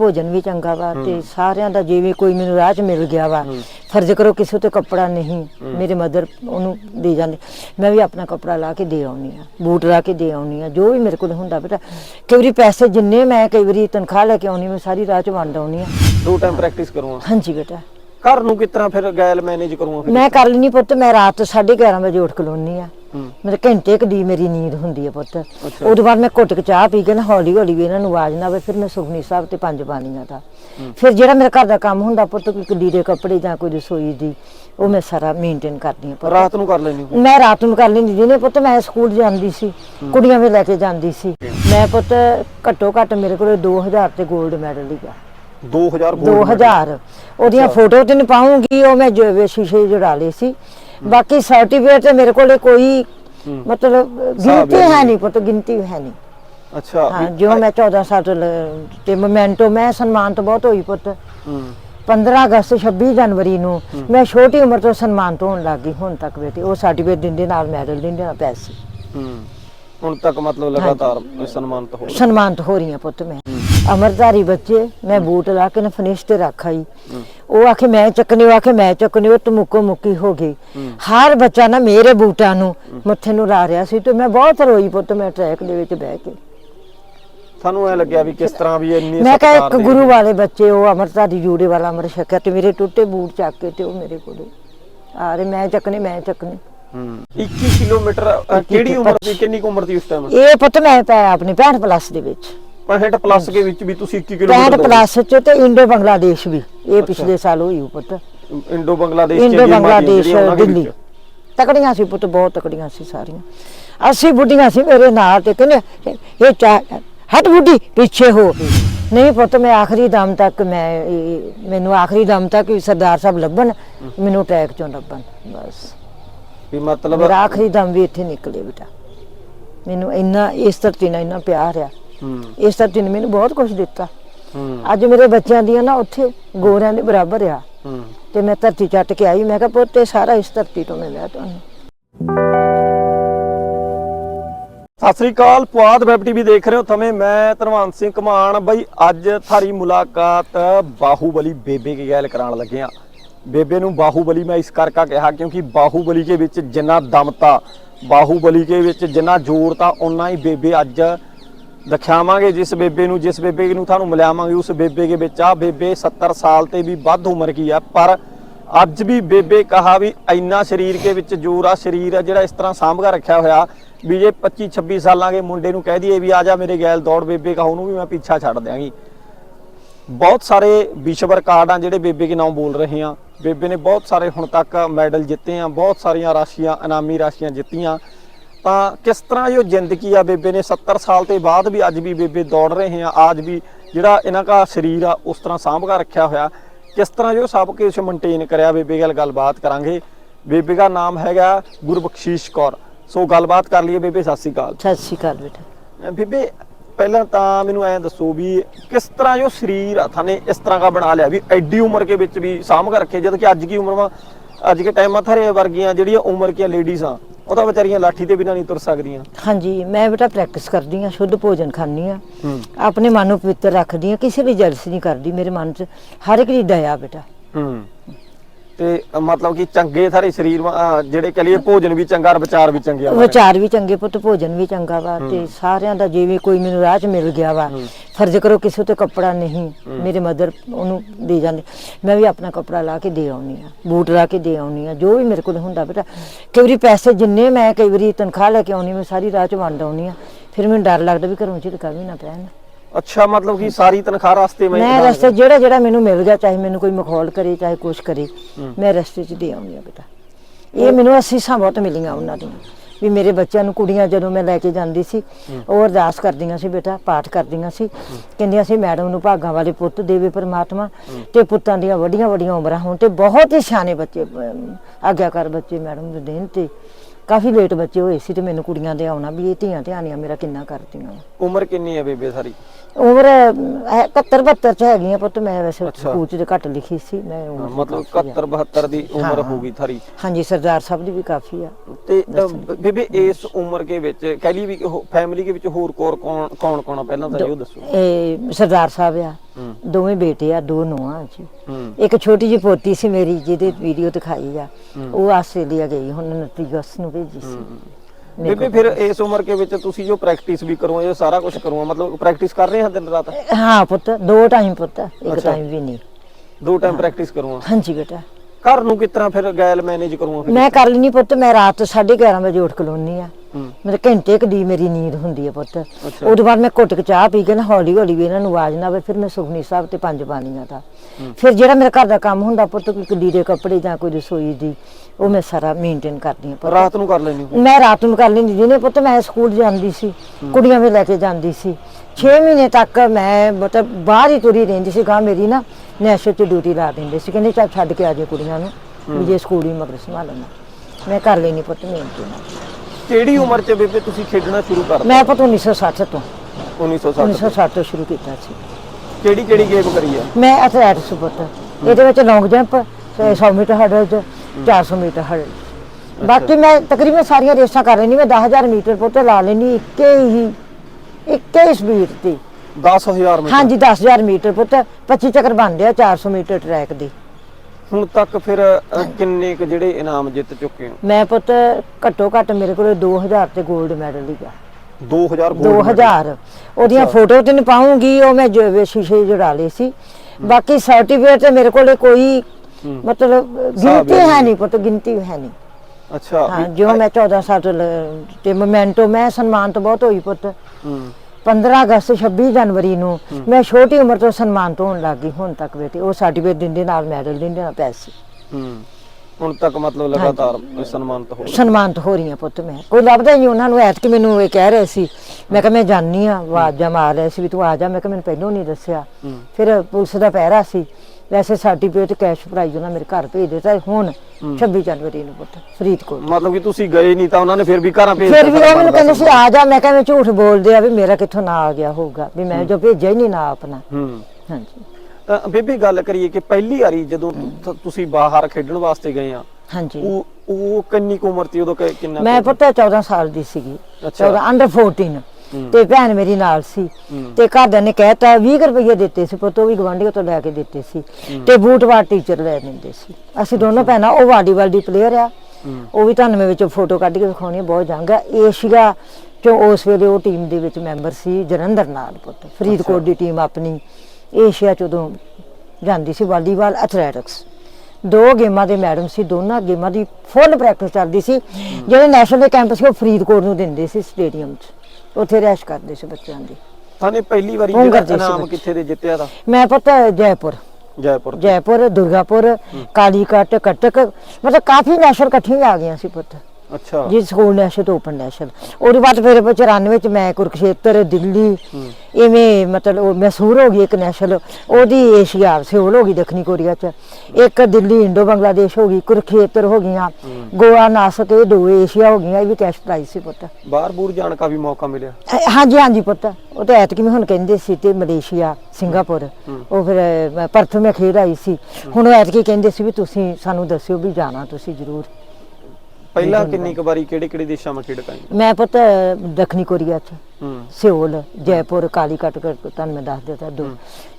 ਭੋਜਨ ਵੀ ਚੰਗਾ ਵਾ ਤੇ ਸਾਰਿਆਂ ਦਾ ਜਿਵੇਂ ਕੋਈ ਮੈਨੂੰ ਰਾਹ 'ਚ ਮਿਲ ਗਿਆ ਵਾ ਫਰਜ਼ ਕਰੋ ਕਿਸੇ ਤੇ ਕੱਪੜਾ ਨਹੀਂ ਮੇਰੇ ਮਦਰ ਉਹਨੂੰ ਦੇ ਜਾਂਦੇ। ਮੈਂ ਵੀ ਆਪਣਾ ਕੱਪੜਾ ਲਾ ਕੇ ਦੇ ਆਉਣੀ ਆ ਬੂਟ ਲਾ ਕੇ ਦੇ ਆਉਣੀ ਆ ਜੋ ਵੀ ਮੇਰੇ ਕੋਲ ਹੁੰਦਾ ਬੇਟਾ। ਕਈ ਵਾਰੀ ਪੈਸੇ ਜਿੰਨੇ ਮੈਂ ਕਈ ਵਾਰੀ ਤਨਖਾਹ ਲੈ ਕੇ ਆਉਣੀ ਮੈਂ ਸਾਰੀ ਰਾਹ 'ਚ ਵੰਡ ਆਉਣੀ ਆ ਦੋ ਟਾਈਮ ਪ੍ਰੈਕਟਿਸ ਕਰੂੰਗਾ। ਹਾਂਜੀ ਬੇਟਾ। ਘਰ ਨੂੰ ਕਿਸ ਤਰ੍ਹਾਂ ਫਿਰ ਗੈਲ ਮੈਨੇਜ ਕਰੂੰਗਾ ਮੈਂ ਕਰ ਲੈਣੀ ਪੁੱਤ ਮੈਂ ਰਾਤ 11:30 ਵਜੇ ਉੱਠ ਖਲੋਨੀ ਆ ਹੂੰ। ਮੇਰੇ ਘੰਟੇ ਕੁ ਦੀ ਮੇਰੀ ਨੀਂਦ ਹੁੰਦੀ ਹੈ ਪੁੱਤ। ਉਹਦੇ ਬਾਅਦ ਮੈਂ ਘੁੱਟ ਕੇ ਚਾਹ ਪੀ ਕੇ ਨਾ ਹੌਲੀ ਹੌਲੀ ਵੀ ਇਹਨਾਂ ਨੂੰ ਆਵਾਜ਼ ਨਾ ਆਵੇ ਫਿਰ ਮੈਂ ਸੁਖਨੀ ਸਾਹਿਬ ਤੇ ਪੰਜ ਬਾਣੀਆਂ ਦਾ। ਫਿਰ ਜਿਹੜਾ ਮੇਰੇ ਘਰ ਦਾ ਕੰਮ ਹੁੰਦਾ ਪੁੱਤ ਕੋਈ ਕਦੀ ਦੇ ਕੱਪੜੇ ਜਾਂ ਕੋਈ ਰਸੋਈ ਦੀ ਉਹ ਮੈਂ ਸਾਰਾ ਮੇਨਟੇਨ ਕਰਦੀ ਹਾਂ ਰਾਤ ਨੂੰ ਕਰ ਲੈਣੀ ਮੈਂ ਰਾਤ ਨੂੰ ਕਰ ਲੈਂਦੀ ਜਿਹਨੇ ਪੁੱਤ ਮੈਂ ਸਕੂਲ ਜਾਂਦੀ ਸੀ ਕੁੜੀਆਂ ਵੀ ਲੈ ਕੇ ਜਾਂਦੀ ਸੀ। ਮੈਂ ਪੁੱਤ ਘੱਟੋ ਘੱਟ ਮੇਰੇ ਕੋਲ 2000 ਤੇ 골ਡ ਮੈਡਲ ਹੀਗਾ 2000 ਗੋਲਡ 2000 ਉਹਦੀਆਂ ਫੋਟੋ ਤੇ ਨਹੀਂ ਪਾਉਂਗੀ ਉਹ ਮੈਂ ਜੋ ਸ਼ੀਸ਼ੇ ਜੁੜਾ ਲਏ ਸੀ। ਬਾਕੀ ਸਰਟੀਫਿਕੇਟ ਤੇ ਮੇਰੇ ਕੋਲੇ ਕੋਈ ਮਤਲਬ ਗਿਣਤੀ ਹੈ ਨਹੀਂ ਪੁੱਤ ਗਿਣਤੀ ਹੈ ਨਹੀਂ। ਅੱਛਾ ਹਾਂ ਜੋ ਮੈਂ 14 ਸਾਲ ਤੋਂ ਮੋਮੈਂਟੋ ਮੈਂ ਸਨਮਾਨ ਤੋਂ ਬਹੁਤ ਹੋਈ ਪੁੱਤ। ਹੂੰ। 15 ਅਗਸਤ 26 ਜਨਵਰੀ ਨੂੰ ਮੈਂ ਛੋਟੀ ਉਮਰ ਤੋਂ ਸਨਮਾਨ ਤੋਂ ਹੋਣ ਲੱਗੀ ਹੁਣ ਤੱਕ ਬੇਟੇ ਉਹ ਸਰਟੀਫਿਕੇਟ ਦਿੰਦੇ ਨਾਲ ਮੈਡਲ ਦਿੰਦੇ ਨਾਲ ਪੈਸੇ। ਹੂੰ। ਹੁਣ ਤੱਕ ਮਤਲਬ ਲਗਾਤਾਰ ਸਨਮਾਨਿਤ ਹੋ ਰਹੇ। ਸਨਮਾਨਿਤ ਹੋ ਰਹੀ ਹਾਂ ਪੁੱਤ ਮੈਂ। ਅਮਰਦਾਰੀ ਬੱਚੇ ਮੈਂ ਬੂਟ ਲਾ ਕੇ ਨਾ ਫਨਿਸ਼ ਤੇ ਰੱਖ ਆਈ। ਉਹ ਆਖੇ ਮੈਂ ਚੱਕਨੇ ਉਹ ਆਖੇ ਮੈਂ ਚੱਕਨੇ ਉਹ ਤੇ ਮੁੱਕੋ ਹੋ ਗਈ। ਹਰ ਬੱਚਾ ਨਾ ਮੇਰੇ ਬੂਟਾਂ ਨੂੰ ਮੱਥੇ ਨੂੰ ਲਾ ਰਿਹਾ ਸੀ ਤੇ ਮੈਂ ਬਹੁਤ ਰੋਈ ਪੁੱਤ ਮੈਂ ਟਰੈਕ ਦੇ ਵਿੱਚ ਬਹਿ ਕੇ। ਸਾਨੂੰ ਐ ਲੱਗਿਆ ਵੀ ਕਿਸ ਤਰ੍ਹਾਂ ਵੀ ਇੰਨੀ ਮੈਂ ਕਿਹਾ ਇੱਕ ਗੁਰੂ ਵਾਲੇ ਬੱਚੇ ਉਹ ਅਮਰਦਾਰੀ ਜੂੜੇ ਵਾਲਾ ਅਮਰ ਛਕਿਆ ਤੇ ਮੇਰੇ ਟੁੱਟੇ ਬੂਟ ਚੱਕ ਕੇ ਤੇ ਉਹ ਮੇਰੇ ਕੋਲੇ। ਆ ਰਹੇ ਮੈਂ ਚੱਕਨੇ ਮੈਂ ਚੱਕਨੇ ਹੂੰ। 21 ਕਿਲੋਮੀਟਰ ਕਿਹੜੀ ਉਮਰ ਦੀ ਕਿੰਨੀ ਉਮਰ ਦੀ ਉਸ ਟਾਈਮ ਇਹ ਪੁੱਤ ਮੈਂ ਪੈ ਆਪਣੀ 65 ਪਲੱਸ ਦੇ ਵਿੱਚ। 65 ਪਲੱਸ ਦੇ ਵਿੱਚ ਵੀ ਤੁਸੀਂ 21 65 ਕਿਲੋਮੀਟਰ ਪਲੱਸ ਚ ਤੇ ਇੰਡੋ ਬੰਗਲਾਦੇਸ਼ ਵੀ ਇਹ ਪਿਛਲੇ ਸਾਲ ਹੋਈ ਉਹ ਪੁੱਤ। Indo Bangladesh Indo Bangladesh Delhi. ਤਕੜੀਆਂ ਸੀ ਪੁੱਤ ਬਹੁਤ ਤਕੜੀਆਂ ਸੀ ਸਾਰੀਆਂ। ਅਸੀਂ ਬੁੱਢੀਆਂ ਸੀ ਮੇਰੇ ਨਾਲ ਤੇ ਕਹਿੰਦੇ ਇਹ ਚਾ ਹਟ ਬੁੱਢੀ ਪਿੱਛੇ ਹੋ। ਨਹੀਂ ਪੁੱਤ ਮੈਂ ਆਖਰੀ ਦਮ ਤੱਕ ਮੈਂ ਇਹ- ਮੈਨੂੰ ਆਖਰੀ ਦਮ ਤੱਕ ਵੀ ਸਰਦਾਰ ਸਾਹਿਬ ਲੱਭਣ ਮੈਨੂੰ ਟਰੈਕ ਚੋਂ ਲੱਭਣ ਬਸ। ਵੀ ਮਤਲਬ ਮੇਰਾ ਆਖਰੀ ਦਮ ਵੀ ਇੱਥੇ ਨਿਕਲੇ ਬੇਟਾ। ਮੈਨੂੰ ਇੰਨਾ ਇਸ ਧਰਤੀ ਨਾਲ ਇੰਨਾ ਪਿਆਰ ਆ। ਇਸ ਧਰਤੀ ਨੇ ਮੈਨੂੰ ਬਹੁਤ ਕੁਝ ਦਿੱਤਾ। ਹੂੰ। ਅੱਜ ਮੇਰੇ ਬੱਚਿਆਂ ਦੀਆਂ ਨਾ ਉੱਥੇ ਗੋਰਿਆਂ ਦੇ ਬਰਾਬਰ ਆ। ਤੇ ਮੈਂ ਧਰਤੀ ਚੱਟ ਕੇ ਆਈ। ਮੈਂ ਕਿਹਾ ਪੁੱਤ ਇਹ ਸਾਰਾ ਇਸ ਧਰਤੀ ਤੋਂ ਮਿਲਿਆ ਤੁਹਾਨੂੰ। ਸਤਿ ਸ੍ਰੀ ਅਕਾਲ ਪੁਆਧ ਵੈਬ ਟੀਵੀ ਦੇਖ ਰਹੇ ਹੋ ਤਮੇ ਮੈਂ ਧਰਵੰਤ ਸਿੰਘ ਕਮਾਨ। ਬਈ ਅੱਜ ਥਾਰੀ ਮੁਲਾਕਾਤ ਬਾਹੂਬਲੀ ਬੇਬੇ ਕੇ ਗੈਲ ਕਰਾਉਣ ਲੱਗੇ ਆ ਬੇਬੇ ਨੂੰ ਬਾਹੂਬਲੀ ਮੈਂ ਇਸ ਕਰਕੇ ਕਿਹਾ ਕਿਉਂਕਿ ਬਾਹੂਬਲੀ ਕੇ ਵਿੱਚ ਜਿੰਨਾ ਦਮ ਤਾ ਬਾਹੂਬਲੀ ਕੇ ਵਿੱਚ ਜਿੰਨਾ ਜ਼ੋਰ ਤਾ ਉਨਾ ਹੀ ਬੇਬੇ ਅੱਜ ਦਿਖਾਵਾਂਗੇ ਜਿਸ ਬੇਬੇ ਨੂੰ, ਜਿਸ ਬੇਬੇ ਨੂੰ ਤੁਹਾਨੂੰ ਮਿਲਾਵਾਂਗੇ, ਉਸ ਬੇਬੇ ਦੇ ਵਿੱਚ। ਆ ਬੇਬੇ 70 ਸਾਲ ਤੇ ਵੀ ਵੱਧ ਉਮਰ ਕੀ ਆ, ਪਰ ਅੱਜ ਵੀ ਬੇਬੇ ਕਹਾ ਵੀ ਇੰਨਾ ਸਰੀਰ ਦੇ ਵਿੱਚ ਜੋਰ ਆ, ਸਰੀਰ ਆ ਜਿਹੜਾ ਇਸ ਤਰ੍ਹਾਂ ਸਾਂਭਗਾ ਰੱਖਿਆ ਹੋਇਆ ਵੀ ਜੇ 25 26 ਸਾਲਾਂ ਦੇ ਮੁੰਡੇ ਨੂੰ ਕਹਿ ਦਈਏ ਵੀ ਆ ਜਾ ਮੇਰੇ ਗੈਲ ਦੌੜ ਬੇਬੇ ਕਹਾ ਉਹਨੂੰ ਵੀ ਮੈਂ ਪਿੱਛਾ ਛੱਡ ਦਿਆਂਗੀ। ਬਹੁਤ ਸਾਰੇ ਵਿਸ਼ਵ ਰਿਕਾਰਡ ਆ ਜਿਹੜੇ ਬੇਬੇ ਦੇ ਨਾਮ ਬੋਲ ਰਹੇ ਆ। ਬੇਬੇ ਨੇ ਬਹੁਤ ਸਾਰੇ ਹੁਣ ਤੱਕ ਮੈਡਲ ਜਿੱਤੇ ਆ, ਬਹੁਤ ਸਾਰੀਆਂ ਰਾਸ਼ੀਆਂ, ਇਨਾਮੀ ਰਾਸ਼ੀਆਂ ਜਿੱਤੀਆਂ। ਤਾਂ ਕਿਸ ਤਰ੍ਹਾਂ ਇਹ ਜ਼ਿੰਦਗੀ ਆ ਬੇਬੇ ਨੇ? 70 ਸਾਲ ਤੇ ਬਾਅਦ ਵੀ ਅੱਜ ਵੀ ਬੇਬੇ ਦੌੜ ਰਹੇ ਆ ਅੱਜ ਵੀ ਜਿਹੜਾ ਇਹਨਾਂ ਦਾ ਸਰੀਰ ਆ ਉਸ ਤਰ੍ਹਾਂ ਸਾਂਭਗਾ ਰੱਖਿਆ ਹੋਇਆ। ਕਿਸ ਤਰ੍ਹਾਂ ਜੋ ਸਭ ਕੁਝ ਮੇਨਟੇਨ ਕਰਿਆ ਬੇਬੇ ਗੱਲ ਗੱਲਬਾਤ ਕਰਾਂਗੇ। ਬੇਬੇ ਦਾ ਨਾਮ ਹੈਗਾ ਗੁਰਬਖਸ਼ੀਸ਼ ਕੌਰ। ਸੋ ਗੱਲਬਾਤ ਕਰ ਲਈਏ ਬੇਬੇ ਸਤਿ ਸ਼੍ਰੀ ਅਕਾਲ। ਸਤਿ ਸ਼੍ਰੀ ਅਕਾਲ ਬੇਟਾ। ਬੀਬੀ ਪਹਿਲਾਂ ਤਾਂ ਮੈਨੂੰ ਐਂ ਦੱਸੋ ਵੀ ਕਿਸ ਤਰ੍ਹਾਂ ਜੋ ਸਰੀਰ ਆ ਥਾਨੇ ਇਸ ਤਰ੍ਹਾਂ ਦਾ ਬਣਾ ਲਿਆ ਵੀ ਐਡੀ ਉਮਰ ਕੇ ਵਿੱਚ ਵੀ ਸਾਂਭ ਕੇ ਰੱਖੇ ਜਦ ਕਿ ਅੱਜ ਕੀ ਉਮਰ ਵਾ? ਅੱਜ ਕੇ ਟਾਈਮਾਂ ਥਰੇ ਵਰਗੀਆਂ ਜਿਹੜੀਆਂ ਉਮਰ ਕੇ ਲੇਡੀਜ਼ ਆ। ਉਹ ਤਾਂ ਵਿਚਾਰੀਆਂ ਲਾਠੀ ਤੇ ਬਿਨਾਂ ਨਹੀਂ ਤੁਰ ਸਕਦੀਆਂ। ਹਾਂਜੀ ਮੈਂ ਬੇਟਾ ਪ੍ਰੈਕਟਿਸ ਕਰਦੀ ਆ ਸ਼ੁੱਧ ਭੋਜਨ ਖਾਂਦੀ ਆ ਹੂੰ। ਆਪਣੇ ਮਨ ਨੂੰ ਪਵਿੱਤਰ ਰੱਖਦੀ ਆ ਕਿਸੇ ਦੀ ਜਲਸ ਨਹੀਂ ਕਰਦੀ ਮੇਰੇ ਮਨ 'ਚ ਹਰ ਇੱਕ ਦੀ ਦਇਆ ਬੇਟਾ। ਹੂੰ। ਤੇ ਮਤਲਬ ਕਿ ਚੰਗੇ ਸਾਰੇ ਸਰੀਰ ਅਹ ਜਿਹੜੇ ਕਹ ਲਈਏ ਭੋਜਨ ਵੀ ਚੰਗਾ ਔਰ ਵਿਚਾਰ ਵੀ ਚੰਗੇ ਆ ਵਿਚਾਰ ਵੀ ਚੰਗੇ ਪੁੱਤ ਭੋਜਨ ਵੀ ਚੰਗਾ ਵਾ ਤੇ ਸਾਰਿਆਂ ਦਾ ਜਿਵੇਂ ਕੋਈ ਮੈਨੂੰ ਰਾਹ 'ਚ ਮਿਲ ਗਿਆ ਵਾ ਫਰਜ਼ ਕਰੋ ਕਿਸੇ ਤੇ ਕੱਪੜਾ ਨਹੀਂ ਮੇਰੇ ਮਦਰ ਉਹਨੂੰ ਦੇ ਜਾਂਦੇ। ਮੈਂ ਵੀ ਆਪਣਾ ਕੱਪੜਾ ਲਾ ਕੇ ਦੇ ਆਉਣੀ ਆ ਬੂਟ ਲਾ ਕੇ ਦੇ ਆਉਣੀ ਆ ਜੋ ਵੀ ਮੇਰੇ ਕੋਲ ਹੁੰਦਾ ਬੇਟਾ। ਕਈ ਵਾਰੀ ਪੈਸੇ ਜਿੰਨੇ ਮੈਂ ਕਈ ਵਾਰੀ ਤਨਖਾਹ ਲੈ ਕੇ ਆਉਣੀ ਮੈਂ ਸਾਰੀ ਰਾਹ 'ਚ ਵੰਡ ਆਉਣੀ ਆ ਫਿਰ ਮੈਨੂੰ ਡਰ ਲੱਗਦਾ ਵੀ ਘਰੋਂ ਝਿੜਕਾ ਵੀ ਨਾ ਪੈਣ। ਅੱਛਾ ਮਤਲਬ ਕਿ ਸਾਰੀ ਤਨਖਾਹ ਰਸਤੇ ਮੈਂ ਮੈਂ ਰਸਤੇ ਜਿਹੜਾ ਜਿਹੜਾ ਮੈਨੂੰ ਮਿਲ ਗਿਆ ਚਾਹੇ ਮੈਨੂੰ ਕੋਈ ਮਖੌਲ ਕਰੇ ਚਾਹੇ ਕੁਛ ਕਰੇ ਮੈਂ ਰਸਤੇ 'ਚ ਦੇ ਆਉਂਦੀ ਆ ਬੇਟਾ। ਇਹ ਮੈਨੂੰ ਅਸੀਸਾਂ ਬਹੁਤ ਮਿਲੀਆਂ ਉਹਨਾਂ ਦੀਆਂ ਵੀ ਮੇਰੇ ਬੱਚਿਆਂ ਨੂੰ ਕੁੜੀਆਂ ਜਦੋਂ ਮੈਂ ਲੈ ਕੇ ਜਾਂਦੀ ਸੀ ਉਹ ਅਰਦਾਸ ਕਰਦੀਆਂ ਸੀ ਬੇਟਾ ਪਾਠ ਕਰਦੀਆਂ ਸੀ। ਕਹਿੰਦੀਆਂ ਸੀ ਮੈਡਮ ਨੂੰ ਭਾਗਾਂ ਵਾਲੇ ਪੁੱਤ ਦੇਵੇ ਪ੍ਰਮਾਤਮਾ ਤੇ ਪੁੱਤਾਂ ਦੀਆਂ ਵੱਡੀਆਂ ਵੱਡੀਆਂ ਉਮਰਾਂ ਹੋਣ ਤੇ ਬਹੁਤ ਹੀ ਸਿਆਣੇ ਬੱਚੇ ਅਮ, ਆਗਿਆਕਾਰ ਬੱਚੇ ਮੈਡਮ ਦੇ ਦੇਣ ਤੇ ਕਾਫੀ ਲੇਟ ਬੱਚੇ ਹੋਏ ਸੀ ਤੇ ਮੈਨੂੰ ਕੁੜੀਆਂ ਦੇ ਆਉਣਾ ਵੀ ਇਹ ਧੀਆਂ ਧਿਆਨੀਆਂ ਮੇਰਾ ਕਿੰਨਾ ਕਰਦੀਆਂ ਉਮਰ ਕਿੰਨੀ ਹੈ ਬੇਬੇ ਸਾਰੀ? ਉਮਰ 71 72 ਚ ਹੈਗੀ ਆ ਪੁੱਤ ਮੈਂ ਵੈਸੇ। ਸਕੂਲ ਚ ਘੱਟ ਲਿਖੀ ਸੀ ਮੈਂ ਉਮਰ ਮਤਲਬ ਕਾਫੀ ਆ। 71 72 ਦੀ ਉਮਰ ਹਾਂ, ਗਈ ਥਾਰੀ। ਹਾਂਜੀ ਸਰਦਾਰ ਸਾਹਿਬ ਦੀ ਵੀ ਕਾਫੀ ਆ। ਤੇ ਬੇਬੇ ਇਸ ਉਮਰ ਕੇ ਵਿੱਚ ਕਹਿ ਲਈ ਵੀ ਫੈਮਿਲੀ ਦੇ ਵਿੱਚ ਹੋਰ ਕੋਰ ਕੌਣ ਕੌਣ ਕੌਣ ਪਹਿਲਾਂ ਤਾਂ ਇਹ ਦੱਸੋ। ਇਹ ਸਰਦਾਰ ਸਾਹਿਬ ਆ। ਦੋਵੇਂ ਬੇਟੇ ਆ ਦੋ ਨੂੰਹਾਂ ਜੀ। ਇੱਕ ਛੋਟੀ ਜਿਹੀ ਪੋਤੀ ਸੀ ਮੇਰੀ ਜਿਹਦੇ ਵੀਡੀਓ ਦਿਖਾਈ ਆ। ਉਹ ਆਸਟ੍ਰੇਲੀਆ ਗਈ ਹੁਣ 29 ਅਗਸਤ ਨੂੰ ਭੇਜੀ ਸੀ। ਬੇਬੇ ਫਿਰ ਇਸ ਉਮਰ ਕੇ ਵਿੱਚ ਤੁਸੀਂ ਜੋ ਪ੍ਰੈਕਟਿਸ ਵੀ ਕਰੋ ਇਹ ਸਾਰਾ ਕੁਝ ਕਰੋ ਮਤਲਬ ਪ੍ਰੈਕਟਿਸ ਕਰ ਰਹੇ ਹਾਂ ਦਿਨ ਰਾਤ। ਹਾਂ ਪੁੱਤ ਦੋ ਟਾਈਮ ਪੁੱਤ ਇੱਕ। ਟਾਈਮ ਵੀ ਨਹੀਂ। ਦੋ ਟਾਈਮ ਪ੍ਰੈਕਟਿਸ ਕਰੋ ਹਾਂਜੀ ਬੇਟਾ। ਘਰ ਨੂੰ ਕਿਸ ਤਰ੍ਹਾਂ ਫਿਰ ਗੈਲ ਮੈਨੇਜ ਕਰੂੰ ਫਿਰ? ਮੈਂ ਕਰ ਲੈਣੀ ਪੁੱਤ ਮੈਂ ਰਾਤ 11:30 ਵਜੇ ਉੱਠ ਖਲੋਨੀ ਆ ਮੇਰੇ ਘੰਟੇ ਕੁ ਦੀ ਮੇਰੀ ਨੀਂਦ ਹੁੰਦੀ ਹੈ ਪੁੱਤ। ਉਹਦੇ ਬਾਅਦ ਮੈਂ ਘੁੱਟ ਕੇ ਚਾਹ ਪੀ ਕੇ ਨਾ ਹੌਲੀ ਹੌਲੀ ਵੀ ਇਹਨਾਂ ਨੂੰ ਆਵਾਜ਼ ਨਾ ਆਵੇ ਫਿਰ ਮੈਂ ਸੁਖਨੀ ਸਾਹਿਬ ਤੇ ਪੰਜ ਬਾਣੀਆਂ ਦਾ। ਫਿਰ ਜਿਹੜਾ ਮੇਰਾ ਘਰ ਦਾ ਕੰਮ ਹੁੰਦਾ ਪੁੱਤ ਕੋਈ ਲੀੜੇ ਕੱਪੜੇ ਜਾਂ ਕੋਈ ਰਸੋਈ ਦੀ ਉਹ ਮੈਂ ਸਾਰਾ ਮੇਨਟੇਨ ਕਰਦੀ ਹਾਂ ਪੁੱਤ। ਰਾਤ ਨੂੰ ਕਰ ਲੈਣੀ ਮੈਂ ਰਾਤ ਨੂੰ ਕਰ ਲੈਂਦੀ ਜਿਹਨੇ ਪੁੱਤ ਮੈਂ ਸਕੂਲ ਜਾਂਦੀ ਸੀ ਕੁੜੀਆਂ ਵੀ ਲੈ ਕੇ ਜਾਂਦੀ ਸੀ। 6 ਮਹੀਨੇ ਤੱਕ ਮੈਂ ਮਤਲਬ ਬਾਹਰ ਹੀ ਤੁਰੀ ਰਹਿੰਦੀ ਸੀ ਗਾਂ ਮੇਰੀ ਨਾ ਨੈਸ਼ਨਲ ਚ ਡਿਊਟੀ ਲਾ ਦਿੰਦੇ ਸੀ। ਕਹਿੰਦੇ ਚੱਲ ਛੱਡ ਕੇ ਆ ਜੇ ਕੁੜੀਆਂ ਨੂੰ ਵੀ ਜੇ ਸਕੂਲ ਹੀ ਮਗਰ ਸੰਭਾਲਣਾ ਮੈਂ ਕਰ ਲੈਣੀ ਪੁੱਤ ਮਿਹਨਤ ਨਾਲ ਕਿਹੜੀ ਉਮਰ 'ਚ ਬੇਬੇ ਤੁਸੀਂ ਖੇਡਣਾ ਸ਼ੁਰੂ ਕਰ ਮੈਂ ਪੁੱਤ 1960 ਤੋਂ। 1960 1960 ਤੋਂ। ਸ਼ੁਰੂ ਕੀਤਾ ਸੀ। ਕਿਹੜੀ ਕਿਹੜੀ ਗੇਮ ਕਰੀ ਆ? ਮੈਂ ਐਥਲੈਟਿਕਸ ਪੁੱਤ। ਇਹਦੇ ਵਿੱਚ long jump 100 metre hurdle 400 metre hurdle ਬਾਕੀ ਮੈਂ ਤਕਰੀਬਨ ਸਾਰੀਆਂ ਰੇਸਾਂ ਕਰ ਲੈਣੀ ਮੈਂ 10000 ਮੀਟਰ ਪੁੱਤ ਲਾ ਲੈਣੀ ਇੱਕੇ ਹੀ ਇੱਕੇ ਹੀ ਸਪੀਡ ਤੇ। 10000 ਮੀਟਰ। ਹਾਂਜੀ 10000 ਮੀਟਰ ਪੁੱਤ 25 ਚੱਕਰ ਬਣਦੇ ਆ 400 ਮੀਟਰ ਟਰੈਕ ਦੇ। ਹੁਣ ਤੱਕ ਫਿਰ ਕਿੰਨੇ ਕੁ ਜਿਹੜੇ ਇਨਾਮ ਜਿੱਤ ਚੁੱਕੇ ਹੋ? ਮੈਂ ਪੁੱਤ ਘੱਟੋ ਘੱਟ ਮੇਰੇ ਕੋਲ 2000 ਤੇ 골ਡ ਮੈਡਲ ਹੀਗਾ 2000 gold medal। 2000 ਉਹਦੀਆਂ ਫੋਟੋ ਤੇ ਨਹੀਂ ਪਾਉਂਗੀ ਉਹ ਮੈਂ ਸ਼ੀਸ਼ੇ ਜੜਾ ਲਏ ਸੀ। ਬਾਕੀ ਸਰਟੀਫਿਕੇਟ ਤੇ ਮੇਰੇ ਕੋਲੇ ਕੋਈ ਮਤਲਬ ਗਿਣਤੀ ਹੈ ਨਹੀਂ ਪੁੱਤ ਗਿਣਤੀ ਹੈ ਨਹੀਂ। ਅੱਛਾ ਹਾਂ ਜੋ ਮੈਂ 14 ਸਾਲ ਤੋਂ ਤੇ ਮੋਮੈਂਟੋ ਮੈਂ ਸਨਮਾਨ ਤਾਂ ਬਹੁਤ ਹੋਈ ਪੁੱਤ। ਹੂੰ। 15 ਅਗਸਤ 26 ਜਨਵਰੀ ਨੂੰ ਮੈਂ ਛੋਟੀ ਉਮਰ ਤੋਂ ਸਨਮਾਨ ਤੋਂ ਹੋਣ ਲੱਗੀ ਹੁਣ ਤੱਕ ਬੇਟੇ ਉਹ ਸਰਟੀਫਿਕੇਟ ਦਿੰਦੇ ਨਾਲ ਮੈਡਲ ਦਿੰਦੇ ਨਾਲ ਪੈਸੇ। ਹੂੰ। ਹੁਣ ਤੱਕ ਮਤਲਬ ਲਗਾਤਾਰ ਸਨਮਾਨਿਤ ਹੋ। ਸਨਮਾਨਿਤ ਹੋ ਰਹੀ ਹਾਂ ਪੁੱਤ ਮੈਂ। ਕੋਈ ਲੱਭਦਾ ਨਹੀਂ ਉਹਨਾਂ ਨੂੰ ਐਤਕ ਮੈਨੂੰ ਇਹ ਕਹਿ ਰਹੇ ਸੀ। ਮੈਂ ਕਿਹਾ ਮੈਂ ਜਾਣੀ ਆ ਆਵਾਜ਼ਾਂ ਮਾਰ ਰਹੇ ਸੀ ਵੀ ਤੂੰ ਆ ਜਾ। ਮੈਂ ਕਿਹਾ ਮੈਨੂੰ ਪਹਿਲਾਂ ਨਹੀਂ ਦੱਸਿਆ। ਫਿਰ ਪੁਲਿਸ ਦਾ ਪਹਿਰਾ ਸੀ। ਵੈਸੇ ਸਰਟੀਫਿਕੇਟ ਕੈਸ਼ ਪ੍ਰਾਈਜ਼ ਉਹਨਾਂ ਮੇਰੇ ਘਰ ਭੇਜ ਦਿੱਤਾ ਹੁਣ 26 ਜਨਵਰੀ ਨੂੰ ਪੁੱਤ ਫਰੀਦਕੋਟ। ਮਤਲਬ ਕਿ ਤੁਸੀਂ ਗਏ ਨਹੀਂ ਤਾਂ ਉਹਨਾਂ ਨੇ ਫਿਰ ਵੀ ਘਰਾਂ ਭੇਜ ਫਿਰ ਵੀ ਉਹ ਮੈਨੂੰ ਕਹਿੰਦੇ ਸੀ ਆ ਜਾ। ਮੈਂ ਕਿਹਾ ਮੈਂ ਝੂਠ ਬੋਲਦੇ ਆ ਵੀ ਮੇਰਾ ਕਿੱਥੋਂ ਨਾ ਆ ਗਿਆ ਹੋਊਗਾ? ਵੀ ਮੈਂ ਜੋ ਭੇਜਿਆ ਹੀ ਨਹੀਂ ਨਾ ਆਪਣਾ। ਹਾਂਜੀ। ਤਾਂ ਬੇਬੀ ਗੱਲ ਕਰੀਏ ਕਿ ਪਹਿਲੀ ਵਾਰੀ ਜਦੋਂ ਤੁਸੀਂ ਬਾਹਰ ਖੇਡਣ ਵਾਸਤੇ ਗਏ ਆ ਹਾਂਜੀ। ਉਹ ਉਹ ਕਿੰਨੀ ਕੁ ਉਮਰ ਸੀ? ਉਦੋਂ ਕਿੰਨਾ ਮੈਂ ਪੁੱਤ 14 ਸਾਲ ਦੀ ਸੀਗੀ। ਅੱਛਾ। 14 ਅੰਡਰ 14 ਹੂੰ। ਤੇ ਭੈਣ ਮੇਰੀ ਨਾਲ ਸੀ। ਤੇ ਘਰਦਿਆਂ ਨੇ ਕਹਿਤਾ 20 ਰੁਪਏ ਦਿੱਤੇ ਸੀ ਪੁੱਤ ਉਹ ਵੀ ਗਵਾਂਢੀਆਂ ਤੋਂ ਲੈ ਕੇ ਦਿੱਤੇ ਸੀ। ਤੇ ਬੂਟ ਵਾਰ ਟੀਚਰ ਲੈ ਦਿੰਦੇ ਸੀ। ਅਸੀਂ ਦੋਨੋਂ ਭੈਣਾਂ ਉਹ ਵਾਲੀਬਾਲ ਦੀ ਪਲੇਅਰ ਆ। ਉਹ ਵੀ ਤੁਹਾਨੂੰ ਮੈਂ ਵਿੱਚੋਂ ਫੋਟੋ ਕੱਢ ਕੇ ਦਿਖਾਉਣੀ ਬਹੁਤ ਜੰਗ ਆ। ਏਸ਼ੀਆ ਚੋਂ ਉਸ ਵੇਲੇ ਉਹ ਟੀਮ ਦੇ ਵਿੱਚ ਮੈਂਬਰ ਸੀ ਜਲੰਧਰ ਨਾਲ ਪੁੱਤ। ਫਰੀਦਕੋਟ ਦੀ ਟੀਮ ਆਪਣੀ ਏਸ਼ੀਆ ਚ ਉਦੋਂ ਜਾਂਦੀ ਸੀ ਵਾਲੀਬਾਲ ਐਥਲੈਟਿਕਸ ਦੋ ਗੇਮਾਂ ਦੇ ਮੈਡਮ ਸੀ ਦੋਨਾਂ ਗੇਮਾਂ ਦੀ ਫੁੱਲ ਪ੍ਰੈਕਟਿਸ ਚੱਲਦੀ ਸੀ। ਜਿਹੜੇ ਨੈਸ਼ਨਲ ਦੇ ਕੈਂਪ ਸੀ ਉਹ ਫਰੀਦਕੋਟ ਨੂੰ ਦਿੰਦੇ ਸੀ ਸਟੇਡੀਅਮ 'ਚ। ਉੱਥੇ ਰੈਸ਼ ਕਰਦੇ ਸੀ ਬੱਚਿਆਂ ਦੀ। ਤਾਨੇ ਪਹਿਲੀ ਵਾਰੀ ਹੁਣ ਜਿਹੜਾ ਕਰਦੇ ਸੀ ਇਨਾਮ ਬੱਚੇ। ਕਿੱਥੇ ਦੇ ਜਿੱਤਿਆ ਦਾ? ਮੈਂ ਪੁੱਤ ਜੈਪੁਰ। ਜੈਪੁਰ ਤੋਂ। ਜੈਪੁਰ ਦੁਰਗਾਪੁਰ ਕਾਲੀਕਟ ਕਟਕ ਮਤਲਬ ਕਾਫੀ ਨੈਸ਼ਨਲ ਇਕੱਠੀਆਂ ਆ ਗਈਆਂ ਸੀ ਪੁੱਤ। ਅੱਛਾ। ਜੀ ਸਕੂਲ ਨੈਸ਼ਨਲ ਤੋਂ ਓਪਨ ਨੈਸ਼ਨਲ ਉਹਦੇ ਬਾਅਦ ਫਿਰ 94 ਚ ਮੈਂ ਕੁਰਕਸ਼ੇਤਰ ਦਿੱਲੀ ਇਵੇਂ ਮਤਲਬ ਉਹ ਮਸ਼ਹੂਰ ਹੋ ਗਈ ਇੱਕ ਨੈਸ਼ਨਲ ਉਹਦੀ ਏਸ਼ੀਆ ਸਿਓਲ ਹੋ ਗਈ ਦੱਖਣੀ ਕੋਰੀਆ ਚ। ਇੱਕ ਦਿੱਲੀ ਇੰਡੋ ਬੰਗਲਾਦੇਸ਼ ਹੋ ਗਈ ਕੁਰਕਸ਼ੇਤਰ ਹੋ ਗਈਆਂ। ਗੋਆ ਨਾਸਕ ਇਹ ਦੋ ਏਸ਼ੀਆ ਹੋ ਗਈਆਂ ਇਹ ਵੀ ਕੈਸ਼ ਪ੍ਰਾਈਜ਼ ਸੀ ਪੁੱਤ। ਬਾਹਰ ਬੂਰ ਜਾਣ ਦਾ ਵੀ ਮੌਕਾ ਮਿਲਿਆ। ਹਾਂਜੀ ਹਾਂਜੀ ਪੁੱਤ। ਉਹ ਤਾਂ ਐਤਕੀ ਮੈਂ ਹੁਣ ਕਹਿੰਦੇ ਸੀ ਤੇ ਮਲੇਸ਼ੀਆ ਸਿੰਗਾਪੁਰ। ਉਹ ਫਿਰ ਅ, ਮੈਂ ਖੇਡ ਆਈ ਸੀ। ਹੁਣ ਉਹ ਐਤਕੀ ਕਹਿੰਦੇ ਸੀ ਵੀ ਤੁਸੀਂ ਸਾਨੂੰ ਦੱਸਿਓ ਵੀ ਜਾਣਾ ਤੁਸੀਂ ਜ਼ਰੂਰ। ਪਹਿਲਾਂ ਕਿੰਨੀ ਕੁ ਵਾਰੀ ਕਿਹੜੇ ਕਿਹੜੇ ਦੇਸ਼ਾਂ ਵਿੱਚ ਖੇਡ ਕਾਈ ਮੈਂ ਪੁੱਤ ਦੱਖਣੀ ਕੋਰੀਆ ਚ ਹੂੰ। ਸਿਓਲ ਜੈਪੁਰ ਕਾਲੀਕਟ ਕਰ ਤੁਹਾਨੂੰ ਮੈਂ ਦੱਸ ਦਿੱਤਾ ਦੋ।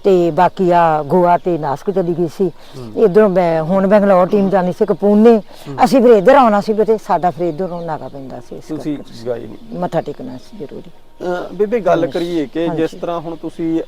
ਤੇ ਬਾਕੀ ਆ ਗੋਆ ਤੇ ਨਾਸਕ ਚਲੀ ਗਈ ਸੀ। ਇਧਰੋਂ ਮੈਂ ਹੁਣ ਬੰਗਲੌਰ ਟੀਮ ਜਾਣੀ ਸੀ ਕਪੂਨੇ ਅਸੀਂ ਫਿਰ ਇੱਧਰ ਆਉਣਾ ਸੀ ਬੇਟੇ ਸਾਡਾ ਫਿਰ ਇੱਧਰੋਂ ਨਾਗਾ ਪੈਂਦਾ ਸੀ ਇਸ ਤੁਸੀਂ। ਗਏ ਨਹੀਂ। ਮੱਥਾ ਟੇਕਣਾ ਸੀ ਜ਼ਰੂਰੀ। ਬੇਬੇ ਗੱਲ ਕਰੀਏ ਕਿ ਜਿਸ ਤਰ੍ਹਾਂ ਹੁਣ ਤੁਸੀਂ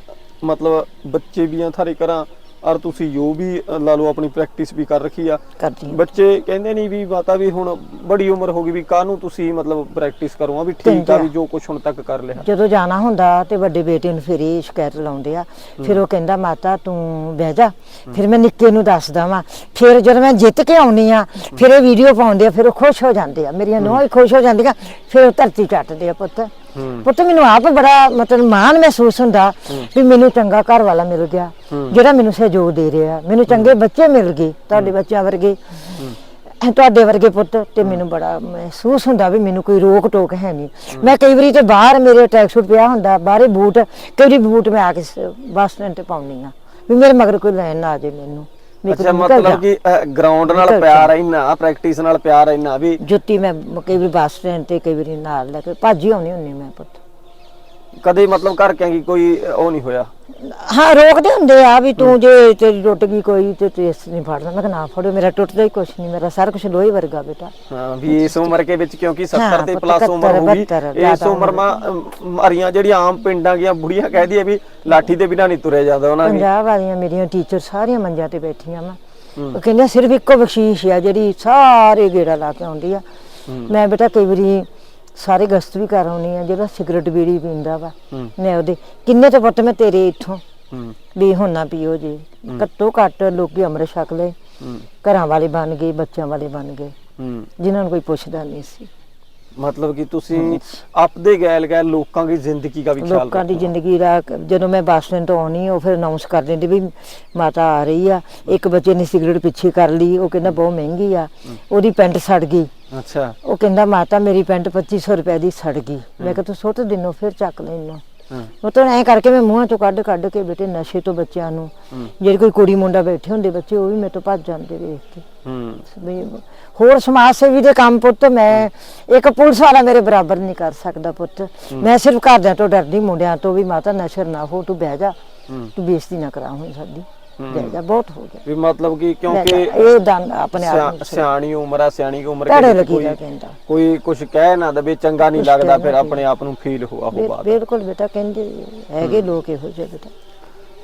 ਮਤਲਬ ਬੱਚੇ ਵੀ ਆ ਥਾਰੇ ਕਰਾਂ ਔਰ ਤੁਸੀਂ ਜੋ ਵੀ ਲਾ ਲਓ ਆਪਣੀ ਪ੍ਰੈਕਟਿਸ ਵੀ ਕਰ ਰੱਖੀ ਆ। ਕਰਦੀ ਹਾਂ। ਬੱਚੇ ਕਹਿੰਦੇ ਨਹੀਂ ਵੀ ਮਾਤਾ ਵੀ ਹੁਣ ਬੜੀ ਉਮਰ ਹੋ ਗਈ ਵੀ ਕਾਹਨੂੰ ਤੁਸੀਂ ਮਤਲਬ ਪ੍ਰੈਕਟਿਸ ਕਰੋ ਆ ਵੀ ਠੀਕ ਆ। ਵੀ ਜੋ ਕੁਝ ਹੁਣ ਤੱਕ ਕਰ ਲਿਆ। ਜਦੋਂ ਜਾਣਾ ਹੁੰਦਾ ਤੇ ਵੱਡੇ ਬੇਟੇ ਨੂੰ ਫਿਰ ਇਹ ਸ਼ਿਕਾਇਤ ਲਾਉਂਦੇ ਆ। ਫਿਰ ਉਹ ਕਹਿੰਦਾ ਮਾਤਾ ਤੂੰ ਬਹਿ ਜਾ। ਫਿਰ ਮੈਂ ਨਿੱਕੇ ਨੂੰ ਦੱਸਦਾ ਵਾਂ। ਫਿਰ ਜਦੋਂ ਮੈਂ ਜਿੱਤ ਕੇ ਆਉਣੀ ਆ ਫਿਰ ਇਹ ਵੀਡੀਓ ਪਾਉਂਦੇ ਆ ਫਿਰ ਉਹ ਖੁਸ਼ ਹੋ ਜਾਂਦੇ ਆ। ਮੇਰੀਆਂ ਨੂੰਹਾਂ ਵੀ ਖੁਸ਼ ਹੋ ਜਾਂਦੀਆਂ ਫਿਰ ਉਹ ਧਰਤੀ ਚੱਟਦੇ ਆ ਪੁੱਤ। ਪੁੱਤ, ਮੈਨੂੰ ਆਪ ਬੜਾ ਮਤਲਬ ਮਾਣ ਮਹਿਸੂਸ ਹੁੰਦਾ ਵੀ ਮੈਨੂੰ ਚੰਗਾ ਘਰ ਵਾਲਾ ਮਿਲ ਗਿਆ, ਜਿਹੜਾ ਮੈਨੂੰ ਸਹਿਯੋਗ ਦੇ ਰਿਹਾ। ਮੈਨੂੰ ਚੰਗੇ ਬੱਚੇ ਮਿਲ ਗਏ, ਤੁਹਾਡੇ ਬੱਚਿਆਂ ਵਰਗੇ। ਤੁਹਾਡੇ ਵਰਗੇ ਪੁੱਤ, ਤੇ ਮੈਨੂੰ ਬੜਾ ਮਹਿਸੂਸ ਹੁੰਦਾ ਵੀ ਮੈਨੂੰ ਕੋਈ ਰੋਕ ਟੋਕ ਹੈ ਨਹੀਂ। ਮੈਂ ਕਈ ਵਾਰੀ ਤੇ ਬਾਹਰ ਮੇਰੇ ਟਰੈਕ ਸੂਟ ਪਿਆ ਹੁੰਦਾ, ਬਾਹਰੇ ਬੂਟ, ਕਈ ਵਾਰੀ ਬੂਟ ਮੈਂ ਆ ਕੇ ਬੱਸ ਸਟੈਂਡ ਤੇ ਪਾਉਣੀ ਆ ਵੀ ਮੇਰੇ ਮਗਰ ਕੋਈ ਲੈਣ ਨਾ ਆ ਜੇ ਮੈਨੂੰ। ਅੱਛਾ। ਮਤਲਬ ਕਿ ਗਰਾਊਂਡ ਨਾਲ ਪਿਆਰ ਰਹਿਣਾ ਪ੍ਰੈਕਟਿਸ ਨਾਲ ਪਿਆਰ ਰਹਿਣਾ ਵੀ। ਜੁੱਤੀ ਮੈਂ ਕਈ ਵਾਰੀ ਬੱਸ ਸਟੈਂਡ ਤੇ ਕਈ ਵਾਰੀ ਨਾਲ ਲੈ ਕੇ ਭੱਜੀ ਆਉਣੀ ਹੁੰਨੀ ਮੈਂ ਪੁੱਤ। ਕਦੇ ਮਤਲਬ ਘਰ ਕਿਆਂ ਕੀ ਕੋਈ ਉਹ ਨਹੀਂ ਹੋਇਆ? ਹਾਂ ਰੋਕਦੇ ਹੁੰਦੇ ਆ ਵੀ ਤੂੰ ਜੇ ਤੇਰੀ ਟੁੱਟ ਗਈ ਕੋਈ ਤੇ ਤੂੰ ਇਸ ਨਹੀਂ ਫੜਦਾ। ਮੈਂ ਕਿਹਾ ਨਾ ਫੜੋ ਮੇਰਾ ਟੁੱਟਦਾ ਹੀ ਕੁਛ ਨਹੀਂ ਮੇਰਾ ਸਾਰਾ ਕੁਝ ਲੋਹੀ ਵਰਗਾ ਬੇਟਾ। ਹਾਂ ਵੀ ਇਸ ਉਮਰ ਕੇ ਵਿੱਚ ਕਿਉਂਕਿ 70 ਹਾਂ, ਤੇ ਪਲੱਸ ਉਮਰ 71, ਹੋ ਗਈ 72 ਇਸ ਜ਼ਿਆਦਾ ਉਮਰ ਮਾ ਮਾਰੀਆਂ ਜਿਹੜੀਆਂ ਆਮ ਪਿੰਡਾਂ ਦੀਆਂ ਬੁੜੀਆਂ ਕਹਦੀ ਆ ਵੀ ਲਾਠੀ ਦੇ ਬਿਨਾਂ ਨਹੀਂ ਤੁਰਿਆ ਜਾਂਦਾ ਉਹਨਾਂ ਦੀ। ਪੰਜਾਬ ਵਾਲੀਆਂ ਮੇਰੀਆਂ ਟੀਚਰ ਸਾਰੀਆਂ ਮੰਜਾਂ ਤੇ ਬੈਠੀਆਂ ਵਾ। ਉਹ ਕਹਿੰਦੇ ਸਿਰਫ ਇੱਕੋ ਬਖਸ਼ੀਸ਼ ਆ ਜਿਹੜੀ ਸਾਰੇ ਗੇੜਾ ਲਾ ਕੇ ਆਉਂਦੀ ਆ। ਮੈਂ ਬੇਟਾ ਕਈ ਵਾਰੀ ਸਾਰੇ ਗਸਤ ਵੀ ਕਰ ਆਉਣੀ ਆ ਜਿਹੜਾ ਸਿਗਰਟ ਬੀੜੀ ਪੀਂਦਾ ਵਾ। ਹੂੰ। ਮੈਂ ਉਹਦੇ ਕਿੰਨੇ ਤੇ ਪੁੱਤ ਮੈਂ ਤੇਰੇ ਇੱਥੋਂ? ਹੂੰ। ਵੀ ਹੁਣ ਨਾ ਪੀਓ ਜੀ। ਘੱਟੋ ਘੱਟ ਲੋਕੀ ਅੰਮ੍ਰਿਤ ਛਕ ਲਏ। ਹੂੰ। ਘਰਾਂ ਵਾਲੇ ਬਣ ਗਏ ਬੱਚਿਆਂ ਵਾਲੇ ਬਣ ਗਏ। ਹੂੰ। ਜਿਨ੍ਹਾਂ ਨੂੰ ਕੋਈ ਪੁੱਛਦਾ ਨਹੀਂ ਸੀ। ਮਤਲਬ ਕਿ ਤੁਸੀਂ ਆਪਦੇ ਗੈਲ ਗੈਲ ਲੋਕਾਂ ਦੀ ਜ਼ਿੰਦਗੀ ਦਾ ਵੀ ਖਿਆਲ ਲੋਕਾਂ ਦੀ। ਜ਼ਿੰਦਗੀ ਦਾ ਕ- ਜਦੋਂ ਮੈਂ ਬੱਸ ਸਟੈਂਡ ਤੋਂ ਆਉਣੀ ਉਹ ਫਿਰ ਅਨਾਉਂਸ ਕਰ ਦਿੰਦੇ ਵੀ ਮਾਤਾ ਆ ਰਹੀ ਆ। ਇੱਕ ਬੱਚੇ ਨੇ ਸਿਗਰਟ ਪਿੱਛੇ ਕਰ ਲਈ ਉਹ ਕਹਿੰਦਾ ਬਹੁਤ ਮਹਿੰਗੀ ਆ। ਉਹਦੀ ਪੈਂਟ ਸੜ ਗਈ। ਅੱਛਾ। ਉਹ ਕਹਿੰਦਾ ਮਾਤਾ ਮੇਰੀ ਪੈਂਟ 2500 ਰੁਪਏ ਦੀ ਸੜ ਗਈ। ਮੈਂ ਕਿਹਾ ਤੂੰ ਸੁੱਟ ਦਿਨੋ ਫਿਰ ਚੱਕ ਲੈਨੋ। ਤਾਂ ਐ ਕਰਕੇ ਮੈਂ ਮੂੰਹਾਂ ਚੋਂ ਕੱਢ ਕੱਢ ਕੇ ਬੇਟੇ ਨਸ਼ੇ ਤੋਂ ਬੱਚਿਆਂ ਨੂੰ। ਜਿਹੜੇ ਕੋਈ ਕੁੜੀ ਮੁੰਡਾ ਬੈਠੇ ਹੁੰਦੇ ਬੱਚੇ ਉਹ ਵੀ ਮੇਰੇ ਤੋਂ ਭੱਜ ਜਾਂਦੇ ਵੇਖ ਕੇ। ਹੂੰ। ਹੋਰ ਸਮਾਜ ਸੇਵੀ ਦੇ ਕੰਮ ਪੁੱਤ ਮੈਂ ਇੱਕ ਪੁਲਿਸ ਵਾਲਾ ਮੇਰੇ ਬਰਾਬਰ ਨਹੀਂ ਕਰ ਸਕਦਾ ਪੁੱਤ। ਮੈਂ ਸਿਰਫ ਘਰਦਿਆਂ ਤੋਂ ਡਰਦੀ ਮੁੰਡਿਆਂ ਤੋਂ ਵੀ ਮਾਤਾ ਨਸ਼ਰ ਨਾ ਹੋ ਤੂੰ ਬਹਿ ਜਾ। ਤੂੰ ਬੇਇੱਜ਼ਤੀ ਨਾ ਕਰਾ ਹੁਣ ਸਾਡੀ। ਬਹਿ ਜਾ ਬਹੁਤ ਹੋ ਗਿਆ। ਵੀ ਮਤਲਬ ਕਿ ਕਿਉਂਕਿ ਇਹ ਦੰਦ ਆਪਣੇ ਆਪ ਨੂੰ ਸਿਆ- ਸਿਆਣੀ ਉਮਰ ਆ ਸਿਆਣੀ ਉਮਰ ਕੋਈ ਕੋਈ ਕੁਝ ਕਹਿ ਨਾ ਦਵੇ ਚੰਗਾ ਨਹੀਂ ਲੱਗਦਾ ਫਿਰ ਆਪਣੇ ਆਪ ਨੂੰ ਫੀਲ ਹੋਆ ਹੋ ਬਾਤ ਬਿਲਕੁਲ ਬੇਟਾ ਕਹਿੰਦੇ ਹੈਗੇ ਲੋਕ ਇਹੋ ਜਿਹੇ ਬੇਟਾ।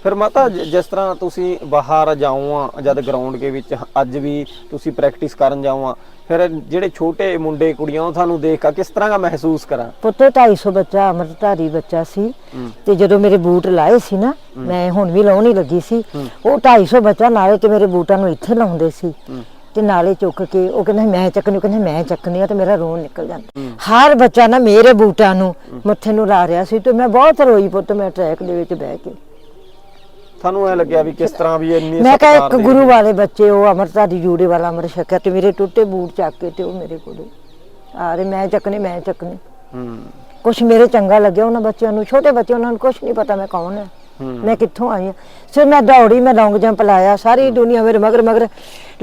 ਫਿਰ ਮਾਤਾ ਜਿਸ ਤਰ੍ਹਾਂ ਤੁਸੀਂ ਬਾਹਰ ਜਾਓ ਆ ਜਦ ਗਰਾਊਂਡ ਦੇ ਵਿੱਚ ਅੱਜ ਵੀ ਤੁਸੀਂ ਪ੍ਰੈਕਟਿਸ ਕਰਨ ਜਾਓ ਆ ਫਿਰ ਜਿਹੜੇ ਛੋਟੇ ਮੁੰਡੇ ਕੁੜੀਆਂ ਉਹ ਤੁਹਾਨੂੰ ਦੇਖ ਕੇ ਕਿਸ ਤਰ੍ਹਾਂ ਦਾ ਮਹਿਸੂਸ ਕਰਾਂ? ਪੁੱਤ 250 ਬੱਚਾ ਅੰਮ੍ਰਿਤਧਾਰੀ ਬੱਚਾ ਸੀ ਤੇ ਜਦੋਂ ਮੇਰੇ ਬੂਟ ਲਾਏ ਸੀ ਨਾ ਮੈਂ ਹੁਣ ਵੀ ਲਾਉਣ ਹੀ ਲੱਗੀ ਸੀ। ਉਹ 250 ਬੱਚਾ ਨਾਲੇ ਤੇ ਮੇਰੇ ਬੂਟਾਂ ਨੂੰ ਇੱਥੇ ਲਾਉਂਦੇ ਸੀ। ਤੇ ਨਾਲੇ ਚੁੱਕ ਕੇ ਉਹ ਕਹਿੰਦਾ ਮੈਂ ਚੱਕਣੀ ਕਹਿੰਦਾ ਮੈਂ ਚੱਕਣੀ ਆ ਤੇ ਮੇਰਾ ਰੋਣ ਨਿਕਲ ਜਾਂਦਾ। ਹਰ ਬੱਚਾ ਨਾ ਮੇਰੇ ਬੂਟਾਂ ਨੂੰ ਮੱਥੇ ਨੂੰ ਲਾ ਰਿਹਾ ਸੀ ਤੇ ਮੈਂ ਬਹੁਤ ਰੋਈ ਪੁੱਤ ਮੈਂ ਟਰੈਕ ਦੇ ਵਿੱਚ ਬਹਿ ਕੇ। ਤੁਹਾਨੂੰ ਐ ਲੱਗਿਆ ਵੀ ਕਿਸ ਤਰ੍ਹਾਂ ਵੀ ਇੰਨੀ ਮੈਂ ਕਿਹਾ ਇੱਕ ਗੁਰੂ ਵਾਲੇ ਬੱਚੇ ਉਹ ਅੰਮ੍ਰਿਤਧਾਰੀ ਜੂੜੇ ਵਾਲਾ ਅੰਮ੍ਰਿਤ ਛਕਿਆ ਤੇ ਮੇਰੇ ਟੁੱਟੇ ਬੂਟ ਚੱਕ ਕੇ ਤੇ ਉਹ ਮੇਰੇ ਕੋਲ। ਆ ਰਹੇ ਮੈਂ ਚੱਕਣੇ ਮੈਂ ਚੱਕਣੇ। ਹੂੰ। ਕੁਛ ਮੇਰੇ ਚੰਗਾ ਲੱਗਿਆ ਉਹਨਾਂ ਬੱਚਿਆਂ ਨੂੰ ਛੋਟੇ ਬੱਚੇ ਉਹਨਾਂ ਨੂੰ ਕੁਛ ਨਹੀਂ ਪਤਾ ਮੈਂ ਕੌਣ ਹਾਂ। ਮੈਂ ਕਿੱਥੋਂ ਆਈ ਹਾਂ ਸਿਰ ਮੈਂ ਦੌੜੀ ਮੈਂ ਲੌਂਗ ਜੰਪ ਲਾਇਆ ਸਾਰੀ ਦੁਨੀਆ ਮੇਰੇ ਮਗਰ ਮਗਰ।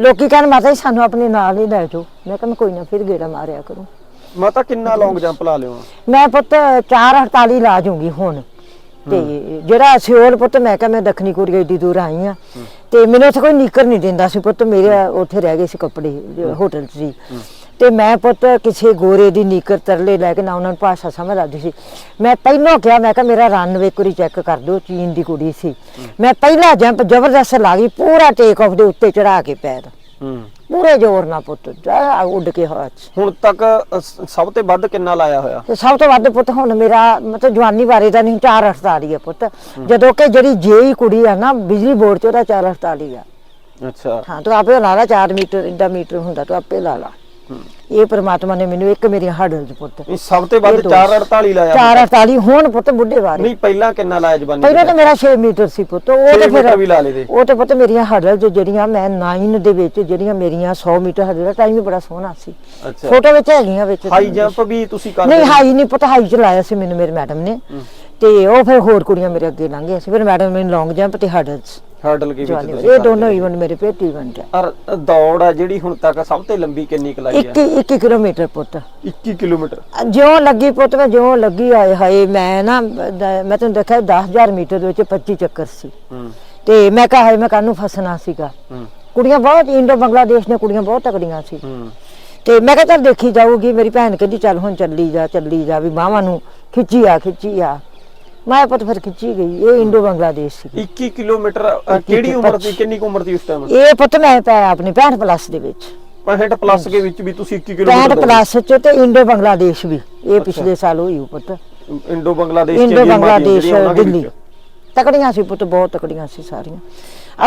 ਲੋਕੀ ਕਹਿਣ ਮਾਤਾ ਜੀ ਸਾਨੂੰ ਆਪਣੇ ਨਾਲ ਹੀ ਲੈ ਜਾਓ। ਮੈਂ ਕਿਹਾ ਮੈਂ ਕੋਈ ਨਾ ਫਿਰ ਗੇੜਾ ਮਾਰਿਆ ਕਰੂੰ। ਮਾਤਾ ਕਿੰਨਾ ਲੌਂਗ ਜੰਪ ਲਾ ਲਿਓ? ਮੈਂ ਪੁੱਤ 448 ਲਾ ਜਾਊਂਗੀ ਹੁਣ। ਤੇ ਜਿਹੜਾ ਸਿਓਲ ਪੁੱਤ, ਮੈਂ ਕਿਹਾ ਮੈਂ ਦੱਖਣੀ ਕੋਰੀਆ ਏਡੀ ਦੂਰ ਆਈ ਆ। ਤੇ ਮੈਨੂੰ ਉੱਥੇ ਕੋਈ ਨੀਕਰ ਨਹੀਂ ਦਿੰਦਾ ਸੀ ਪੁੱਤ, ਮੇਰੇ ਉੱਥੇ ਰਹਿ ਗਏ ਸੀ ਕੱਪੜੇ, ਹੋਟਲ 'ਚ ਸੀ ਤੇ ਮੈਂ ਪੁੱਤ ਕਿਸੇ ਗੋਰੇ ਦੀ ਨੀਕਰ ਤਰਲੇ ਲੈ ਕੇ ਨਾ ਉਹਨਾਂ ਨੂੰ ਭਾਸ਼ਾ ਸਮਝ ਆਦੀ ਸੀ। ਮੈਂ ਪਹਿਲਾਂ ਕਿਹਾ, ਮੈਂ ਕਿਹਾ ਮੇਰਾ ਰਨਵੇ ਕੁਰੀ ਚੈੱਕ ਕਰ ਦਿਓ, ਚੀਨ ਦੀ ਕੁੜੀ ਸੀ। ਮੈਂ ਪਹਿਲਾ ਜੰਪ ਜ਼ਬਰਦਸਤ ਲਾ ਗਈ, ਪੂਰਾ ਟੇਕ ਆਫ ਦੇ ਉੱਤੇ ਚੜਾ ਕੇ ਪੈਰ। ਹੂੰ। ਪੂਰੇ ਜ਼ੋਰ ਨਾਲ ਪੁੱਤ ਜਾ ਉੱਡ ਕੇ ਹਵਾ 'ਚ। ਹੁਣ ਤੱਕ ਅ, ਸ- ਸਭ ਤੋਂ ਵੱਧ ਕਿੰਨਾ ਲਾਇਆ ਹੋਇਆ? ਤੇ ਸਭ ਤੋਂ ਵੱਧ ਪੁੱਤ ਹੁਣ ਮੇਰਾ ਮਤਲਬ ਜਵਾਨੀ ਬਾਰੇ ਤਾਂ ਨਹੀਂ 448 ਹੈ ਪੁੱਤ। ਜਦੋਂ ਕਿ ਜਿਹੜੀ ਜੇਈ ਕੁੜੀ ਆ ਨਾ ਬਿਜਲੀ ਬੋਰਡ 'ਚ ਉਹਦਾ 448 ਆ। ਅੱਛਾ। ਹਾਂ ਤੂੰ ਆਪੇ ਲਾ ਲਾ 4 ਮੀਟਰ ਇੰਦਾ ਮੀਟਰ ਹੁੰਦਾ ਤੂੰ ਆਪੇ ਲਾ ਲਾ। ਇਹ ਪ੍ਰਮਾਤਮਾ ਨੇ ਮੈਨੂੰ ਇੱਕ ਮੇਰੀ ਹੱਡਲ 'ਚ ਪੁੱਤ। ਇਹ ਸਭ ਤੋਂ ਵੱਧ ਇਹ ਦੋ। 448 ਲਾਇਆ 448 ਹੁਣ ਪੁੱਤ ਬੁੱਢੇ ਵਾਰੇ। ਨਹੀਂ ਪਹਿਲਾਂ ਕਿੰਨਾ ਲਾਇਆ ਜਵਾਨੀ ਪਹਿਲਾਂ ਤਾਂ ਮੇਰਾ 6 ਮੀਟਰ ਸੀ ਪੁੱਤ ਉਹ ਤੇ ਫਿਰ ਵੀ ਲਾ। ਉਹ ਤੇ ਪੁੱਤ ਮੇਰੀਆਂ ਹੱਡਲ ਜਿਹੜੀਆਂ ਮੈਂ 9 ਦੇ ਵਿੱਚ ਜਿਹੜੀਆਂ ਮੇਰੀਆਂ 100 ਮੀਟਰ ਹੱਡਲ ਦਾ ਟਾਈਮ ਵੀ ਬੜਾ ਸੋਹਣਾ ਸੀ। ਅੱਛਾ। ਫੋਟੋ ਵਿੱਚ ਹੈਗੀਆਂ ਵਿੱਚ। ਹਾਈ ਜੰਪ ਵੀ ਤੁਸੀਂ ਕਰਦੇ ਨਹੀਂ ਹਾਈ ਨਹੀਂ ਪਤਾ ਹਾਈ ਚ ਲਾਇਆ ਸੀ ਮੈਨੂੰ ਮੇਰੇ ਮੈਡਮ ਨੇ। ਤੇ ਉਹ ਫਿਰ ਹੋਰ ਕੁੜੀਆਂ ਮੇਰੇ ਅੱਗੇ ਲੰਘ ਗਈਆਂ ਸੀ। ਫਿਰ ਮੈਡਮ ਮੈਨੂੰ ਲੌਂਗ ਜੰਪ ਤੇ ਹਰਡਲਸ ਹਰਡਲ ਕੇ ਵਿੱਚ ਜਵਾਨੀ ਇਹ ਦੋਨੋਂ ਇਵੈਂਟ ਮੇਰੇ ਪੇਟ ਇਵੈਂਟ ਹੈ ਔਰ ਦੌੜ ਆ ਜਿਹੜੀ ਹੁਣ ਤੱਕ ਸਭ ਤੋਂ ਲੰਬੀ ਕਿੰਨੀ ਕੁ ਲਾਈ ਇੱਕ ਹੈ ਇੱਕ ਕਿਲੋਮੀਟਰ ਪੁੱਤ। 21 ਕਿਲੋਮੀਟਰ। ਜਿਉਂ ਲੱਗੀ ਪੁੱਤ ਮੈਂ ਜਿਉਂ ਲੱਗੀ ਆਏ ਹਾਏ ਮੈਂ ਨਾ ਦ- ਮੈਂ ਤੁਹਾਨੂੰ ਦੇਖਿਆ 10000 ਮੀਟਰ ਦੇ ਵਿੱਚ 25 ਚੱਕਰ ਸੀ। ਹੂੰ। ਤੇ ਮੈਂ ਕਿਹਾ ਹਾਏ ਮੈਂ ਕਾਹਨੂੰ ਫਸਣਾ ਸੀਗਾ। ਹੂੰ। ਕੁੜੀਆਂ ਬਹੁਤ ਇੰਡੋ ਬੰਗਲਾਦੇਸ਼ ਦੀਆਂ ਕੁੜੀਆਂ ਬਹੁਤ ਤਕੜੀਆਂ ਸੀ। ਹੂੰ। ਤੇ ਮੈਂ ਕਿਹਾ ਚੱਲ ਦੇਖੀ ਜਾਊਗੀ ਮੇਰੀ ਭੈਣ ਕਹਿੰਦੀ ਚੱਲ ਹੁਣ ਚੱਲੀ ਜਾ ਚੱਲੀ ਜਾ ਵੀ ਬਾਹਾਂ ਨੂੰ ਖਿੱਚੀ ਆ ਖਿੱਚੀ ਆ। ਮੈਂ ਪੁੱਤ ਫਿਰ ਖਿੱਚੀ ਗਈ ਇਹ ਇੰਡੋ ਬੰਗਲਾਦੇਸ਼ ਸੀ 21 ਕਿਲੋਮੀਟਰ ਅ, ਕਿਹੜੀ ਉਮਰ ਦੀ ਕਿੰਨੀ ਕੁ ਉਮਰ ਦੀ ਉਸ ਟਾਈਮ ਇਹ ਪੁੱਤ ਮੈਂ ਪੈ ਆਪਣੀ 65 ਪਲੱਸ ਦੇ ਵਿੱਚ। 65 ਪਲੱਸ ਦੇ ਵਿੱਚ ਵੀ ਤੁਸੀਂ 21 65 ਕਿਲੋਮੀਟਰ ਪਲੱਸ ਚ ਤੇ ਇੰਡੋ ਬੰਗਲਾਦੇਸ਼ ਵੀ ਇਹ ਪਿਛਲੇ ਸਾਲ ਹੋਈ ਉਹ ਪੁੱਤ। Indo Bangladesh Indo Bangladesh Delhi. ਤਕੜੀਆਂ ਸੀ ਪੁੱਤ ਬਹੁਤ ਤਕੜੀਆਂ ਸੀ ਸਾਰੀਆਂ।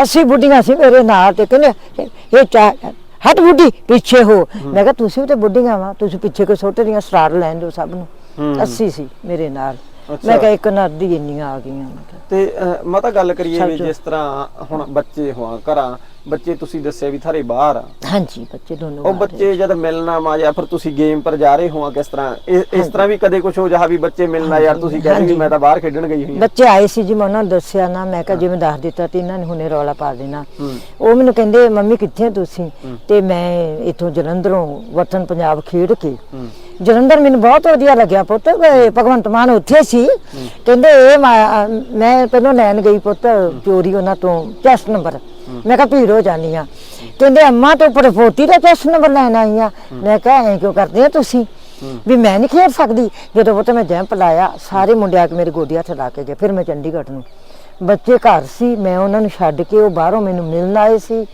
ਅਸੀਂ ਬੁੱਢੀਆਂ ਸੀ ਮੇਰੇ ਨਾਲ ਤੇ ਕਹਿੰਦੇ ਇਹ ਚਾ ਹਟ ਬੁੱਢੀ ਪਿੱਛੇ ਹੋ। ਮੈਂ ਕਿਹਾ ਤੁਸੀਂ ਵੀ ਤੇ ਬੁੱਢੀਆਂ ਵਾ ਤੁਸੀਂ ਪਿੱਛੇ ਕੋ ਛੋਟੇ ਦੀਆਂ ਸਟਾਰ ਲੈਣ ਦਿਓ ਸਭ ਨੂੰ। 80 ਸੀ ਮੇਰੇ ਨਾਲ। ਮੈਂ ਕਿਹਾ ਇੱਕ ਨਦੀ ਇੰਨੀਆਂ ਆ ਗਈਆਂ ਮੈਂ ਕਿਹਾ। ਤੇ ਅਹ, ਮਾਤਾ ਗੱਲ ਕਰੀਏ ਵੀ। ਜਿਸ ਤਰ੍ਹਾਂ ਹੁਣ ਬੱਚੇ ਹੋਆ ਘਰਾਂ ਬੱਚੇ ਤੁਸੀਂ ਦੱਸਿਆ ਵੀ ਥਾਰੇ ਬਾਹਰ ਆ। ਹਾਂਜੀ ਬੱਚੇ ਦੋਨੋਂ ਉਹ ਬਾਹਰ ਬੱਚੇ ਜਦ ਮਿਲਣਾ ਮਾ ਜਾਂ ਫਿਰ ਤੁਸੀਂ ਗੇਮ ਪਰ ਜਾ ਰਹੇ ਹੋਆ ਕਿਸ ਤਰ੍ਹਾਂ ਇਹ- ਇਸ ਤਰ੍ਹਾਂ ਵੀ ਕਦੇ ਕੁਝ ਹੋ ਜਾ ਵੀ ਬੱਚੇ ਮਿਲਣਾ ਯਾਰ ਤੁਸੀਂ ਕਹਿੰਦੇ ਵੀ ਹਾਂਜੀ। ਮੈਂ ਤਾਂ ਬਾਹਰ ਖੇਡਣ ਗਈ ਹੋਈ ਹਾਂ। ਬੱਚੇ ਆਏ ਸੀ ਜੀ ਮੈਂ ਉਹਨਾਂ ਨੂੰ ਦੱਸਿਆ ਨਾ ਮੈਂ ਕਿਹਾ ਜਿਵੇਂ ਦੱਸ ਦਿੱਤਾ ਤੇ ਇਹਨਾਂ ਨੇ ਹੁਣੇ ਰੌਲਾ ਪਾ ਦੇਣਾ। ਹੂੰ। ਉਹ ਮੈਨੂੰ ਕਹਿੰਦੇ ਮੰਮੀ ਕਿੱਥੇ ਤੁਸੀਂ? ਤੇ ਮੈਂ ਇਥੋਂ ਜਲੰਧਰੋਂ ਵਤਨ ਪੰਜਾਬ ਖੇਡ ਕੇ ਹੂੰ। ਜਲੰਧਰ ਮੈਨੂੰ ਬਹੁਤ ਵਧੀਆ ਲੱਗਿਆ ਪੁੱਤ ਇਹ ਭਗਵੰਤ ਮਾਨ ਉੱਥੇ ਸੀ। ਕਹਿੰਦੇ ਇਹ ਮਾ- ਮੈਂ ਪਹਿਲਾਂ ਲੈਣ ਗਈ ਪੁੱਤ, ਚੋਰੀ ਉਹਨਾਂ ਤੋਂ ਚੈਸਟ ਨੰਬਰ ਮੈਂ ਕਿਹਾ ਭੀੜ ਹੋ ਜਾਨੀ ਆ। ਕਹਿੰਦੇ ਅੰਮਾ ਤੂੰ ਉੱਪਰ 40 ਦਾ ਚੈਸਟ ਨੰਬਰ ਲੈਣ ਆਈ ਆ। ਮੈਂ ਕਿਹਾ ਐਂ ਕਿਉਂ ਕਰਦੇ ਆ ਤੁਸੀਂ? ਵੀ ਮੈਂ ਨਹੀਂ ਖੇਡ ਸਕਦੀ। ਜਦੋਂ ਪੁੱਤ ਮੈਂ ਜੈਂਪ ਲਾਇਆ, ਸਾਰੇ ਮੁੰਡੇ ਆ ਕੇ ਮੇਰੇ ਗੋਡਿਆਂ ਹੱਥ ਲਾ ਕੇ ਗਏ, ਫਿਰ ਮੈਂ ਚੰਡੀਗੜ੍ਹ ਨੂੰ। ਬੱਚੇ ਘਰ ਸੀ ਮੈਂ ਉਹਨਾਂ ਨੂੰ ਛੱਡ ਕੇ ਉਹ ਬਾਹਰੋਂ ਮੈਨੂੰ ਮਿਲਣ ਆਏ ਸੀ।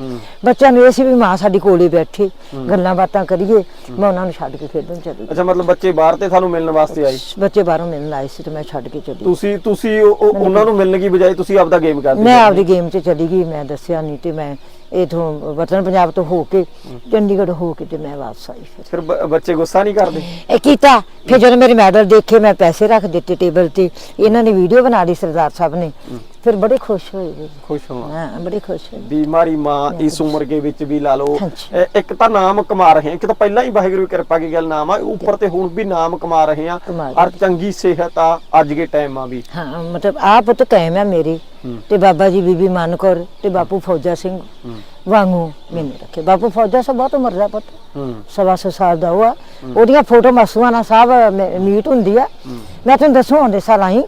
ਬੱਚਿਆਂ ਨੂੰ ਇਹ ਸੀ ਵੀ ਮਾਂ ਸਾਡੀ ਕੋਲੇ ਬੈਠੀ ਗੱਲਾਂ ਬਾਤਾਂ ਕਰੀਏ ਮੈਂ ਉਹਨਾਂ ਨੂੰ ਛੱਡ ਕੇ ਖੇਡਣ ਚਲੀ ਗਈ। ਅੱਛਾ ਮਤਲਬ ਬੱਚੇ ਬਾਹਰ ਤੇ ਤੁਹਾਨੂੰ ਮਿਲਣ ਵਾਸਤੇ ਆਏ? ਬੱਚੇ ਬਾਹਰੋਂ ਮਿਲਣ ਆਏ ਸੀ ਤੇ ਮੈਂ ਛੱਡ ਕੇ ਚਲੀ ਤੁਸੀਂ ਤੁਸੀਂ ਉਹ- ਉਹ- ਉਹਨਾਂ ਨੂੰ ਮਿਲਣ ਦੀ ਬਜਾਏ ਤੁਸੀਂ ਆਪਦਾ ਗੇਮ ਕਰਦੇ ਮੈਂ। ਆਪਦੀ ਗੇਮ 'ਚ ਚਲੀ ਗਈ ਮੈਂ ਦੱਸਿਆ ਨਹੀਂ ਤੇ ਮੈਂ ਇਥੋਂ ਵਤਨ ਪੰਜਾਬ ਤੋਂ ਹੋ ਕੇ ਚੰਡੀਗੜ੍ਹ ਹੋ ਕੇ ਤੇ ਮੈਂ ਵਾਪਸ ਆਈ ਫਿਰ। ਬੱਚੇ ਗੁੱਸਾ ਨਹੀਂ ਕਰਦੇ? ਇਹ ਕੀਤਾ ਫਿਰ ਜਦੋਂ ਮੇਰੇ ਮੈਡਲ ਦੇਖੇ ਮੈਂ ਪੈਸੇ ਰੱਖ ਦਿੱਤੇ ਟੇਬਲ ਤੇ। ਇਹਨਾਂ ਨੇ ਵੀਡੀਓ ਬਣਾ ਲਈ ਸਰਦਾਰ ਸਾਹਿਬ ਨੇ। ਫਿਰ ਬੜੇ ਖੁਸ਼ ਹੋਏ ਜੀ। ਖੁਸ਼ ਹੋਵਾਂ। ਹਾਂ ਬੜੇ ਖੁਸ਼ ਹੋਏ ਬਿਮਾਰੀ ਮਾਂ ਇਸ ਉਮਰ ਦੇ ਵਿੱਚ ਵੀ ਲਾ ਲਓ। ਹਾਂਜੀ। ਇਹ- ਇੱਕ ਤਾਂ ਨਾਮ ਕਮਾ ਰਹੇ ਆ ਇੱਕ ਤਾਂ ਪਹਿਲਾਂ ਹੀ ਵਾਹਿਗੁਰੂ ਦੀ ਕਿਰਪਾ ਦੀ ਗੱਲ ਨਾਮ ਆ। ਉੱਪਰ ਤੇ ਹੁਣ ਵੀ ਨਾਮ ਕਮਾ ਰਹੇ ਆ ਕਮਾ ਰਹੇ ਔਰ ਚੰਗੀ ਸਿਹਤ ਆ ਅੱਜ ਦੇ ਟਾਈਮ ਆ ਵੀ। ਹਾਂ ਮਤਲਬ ਆਪ ਪੁੱਤ ਕਾਇਮ ਹੈ ਮੇਰੀ ਤੇ ਬਾਬਾ ਜੀ ਬੀਬੀ ਮਾਨਕੌਰ ਤੇ ਬਾਪੂ ਫੌਜਾ ਸਿੰਘ। ਵਾਂਗੂ ਮੈਨੂੰ ਰੱਖੇ। ਬਾਪੂ ਫੌਜਾ ਸਾਹਿਬ ਬਹੁਤ ਉਮਰ ਦਾ ਪੁੱਤ। ਸਵਾ ਸੌ ਸਾਲ ਦਾ ਹੋਆ ਉਹਦੀਆਂ ਫੋਟੋ ਮਸੂਆਨਾ ਸਾਹਿਬ ਮੀ- ਮੀਟ ਹੁੰਦੀ ਆ। ਮੈਂ ਤੁਹਾਨੂੰ ਦੱਸੂ ਹੁੰਦੇ ਸਾਲਾਂ ਹੀ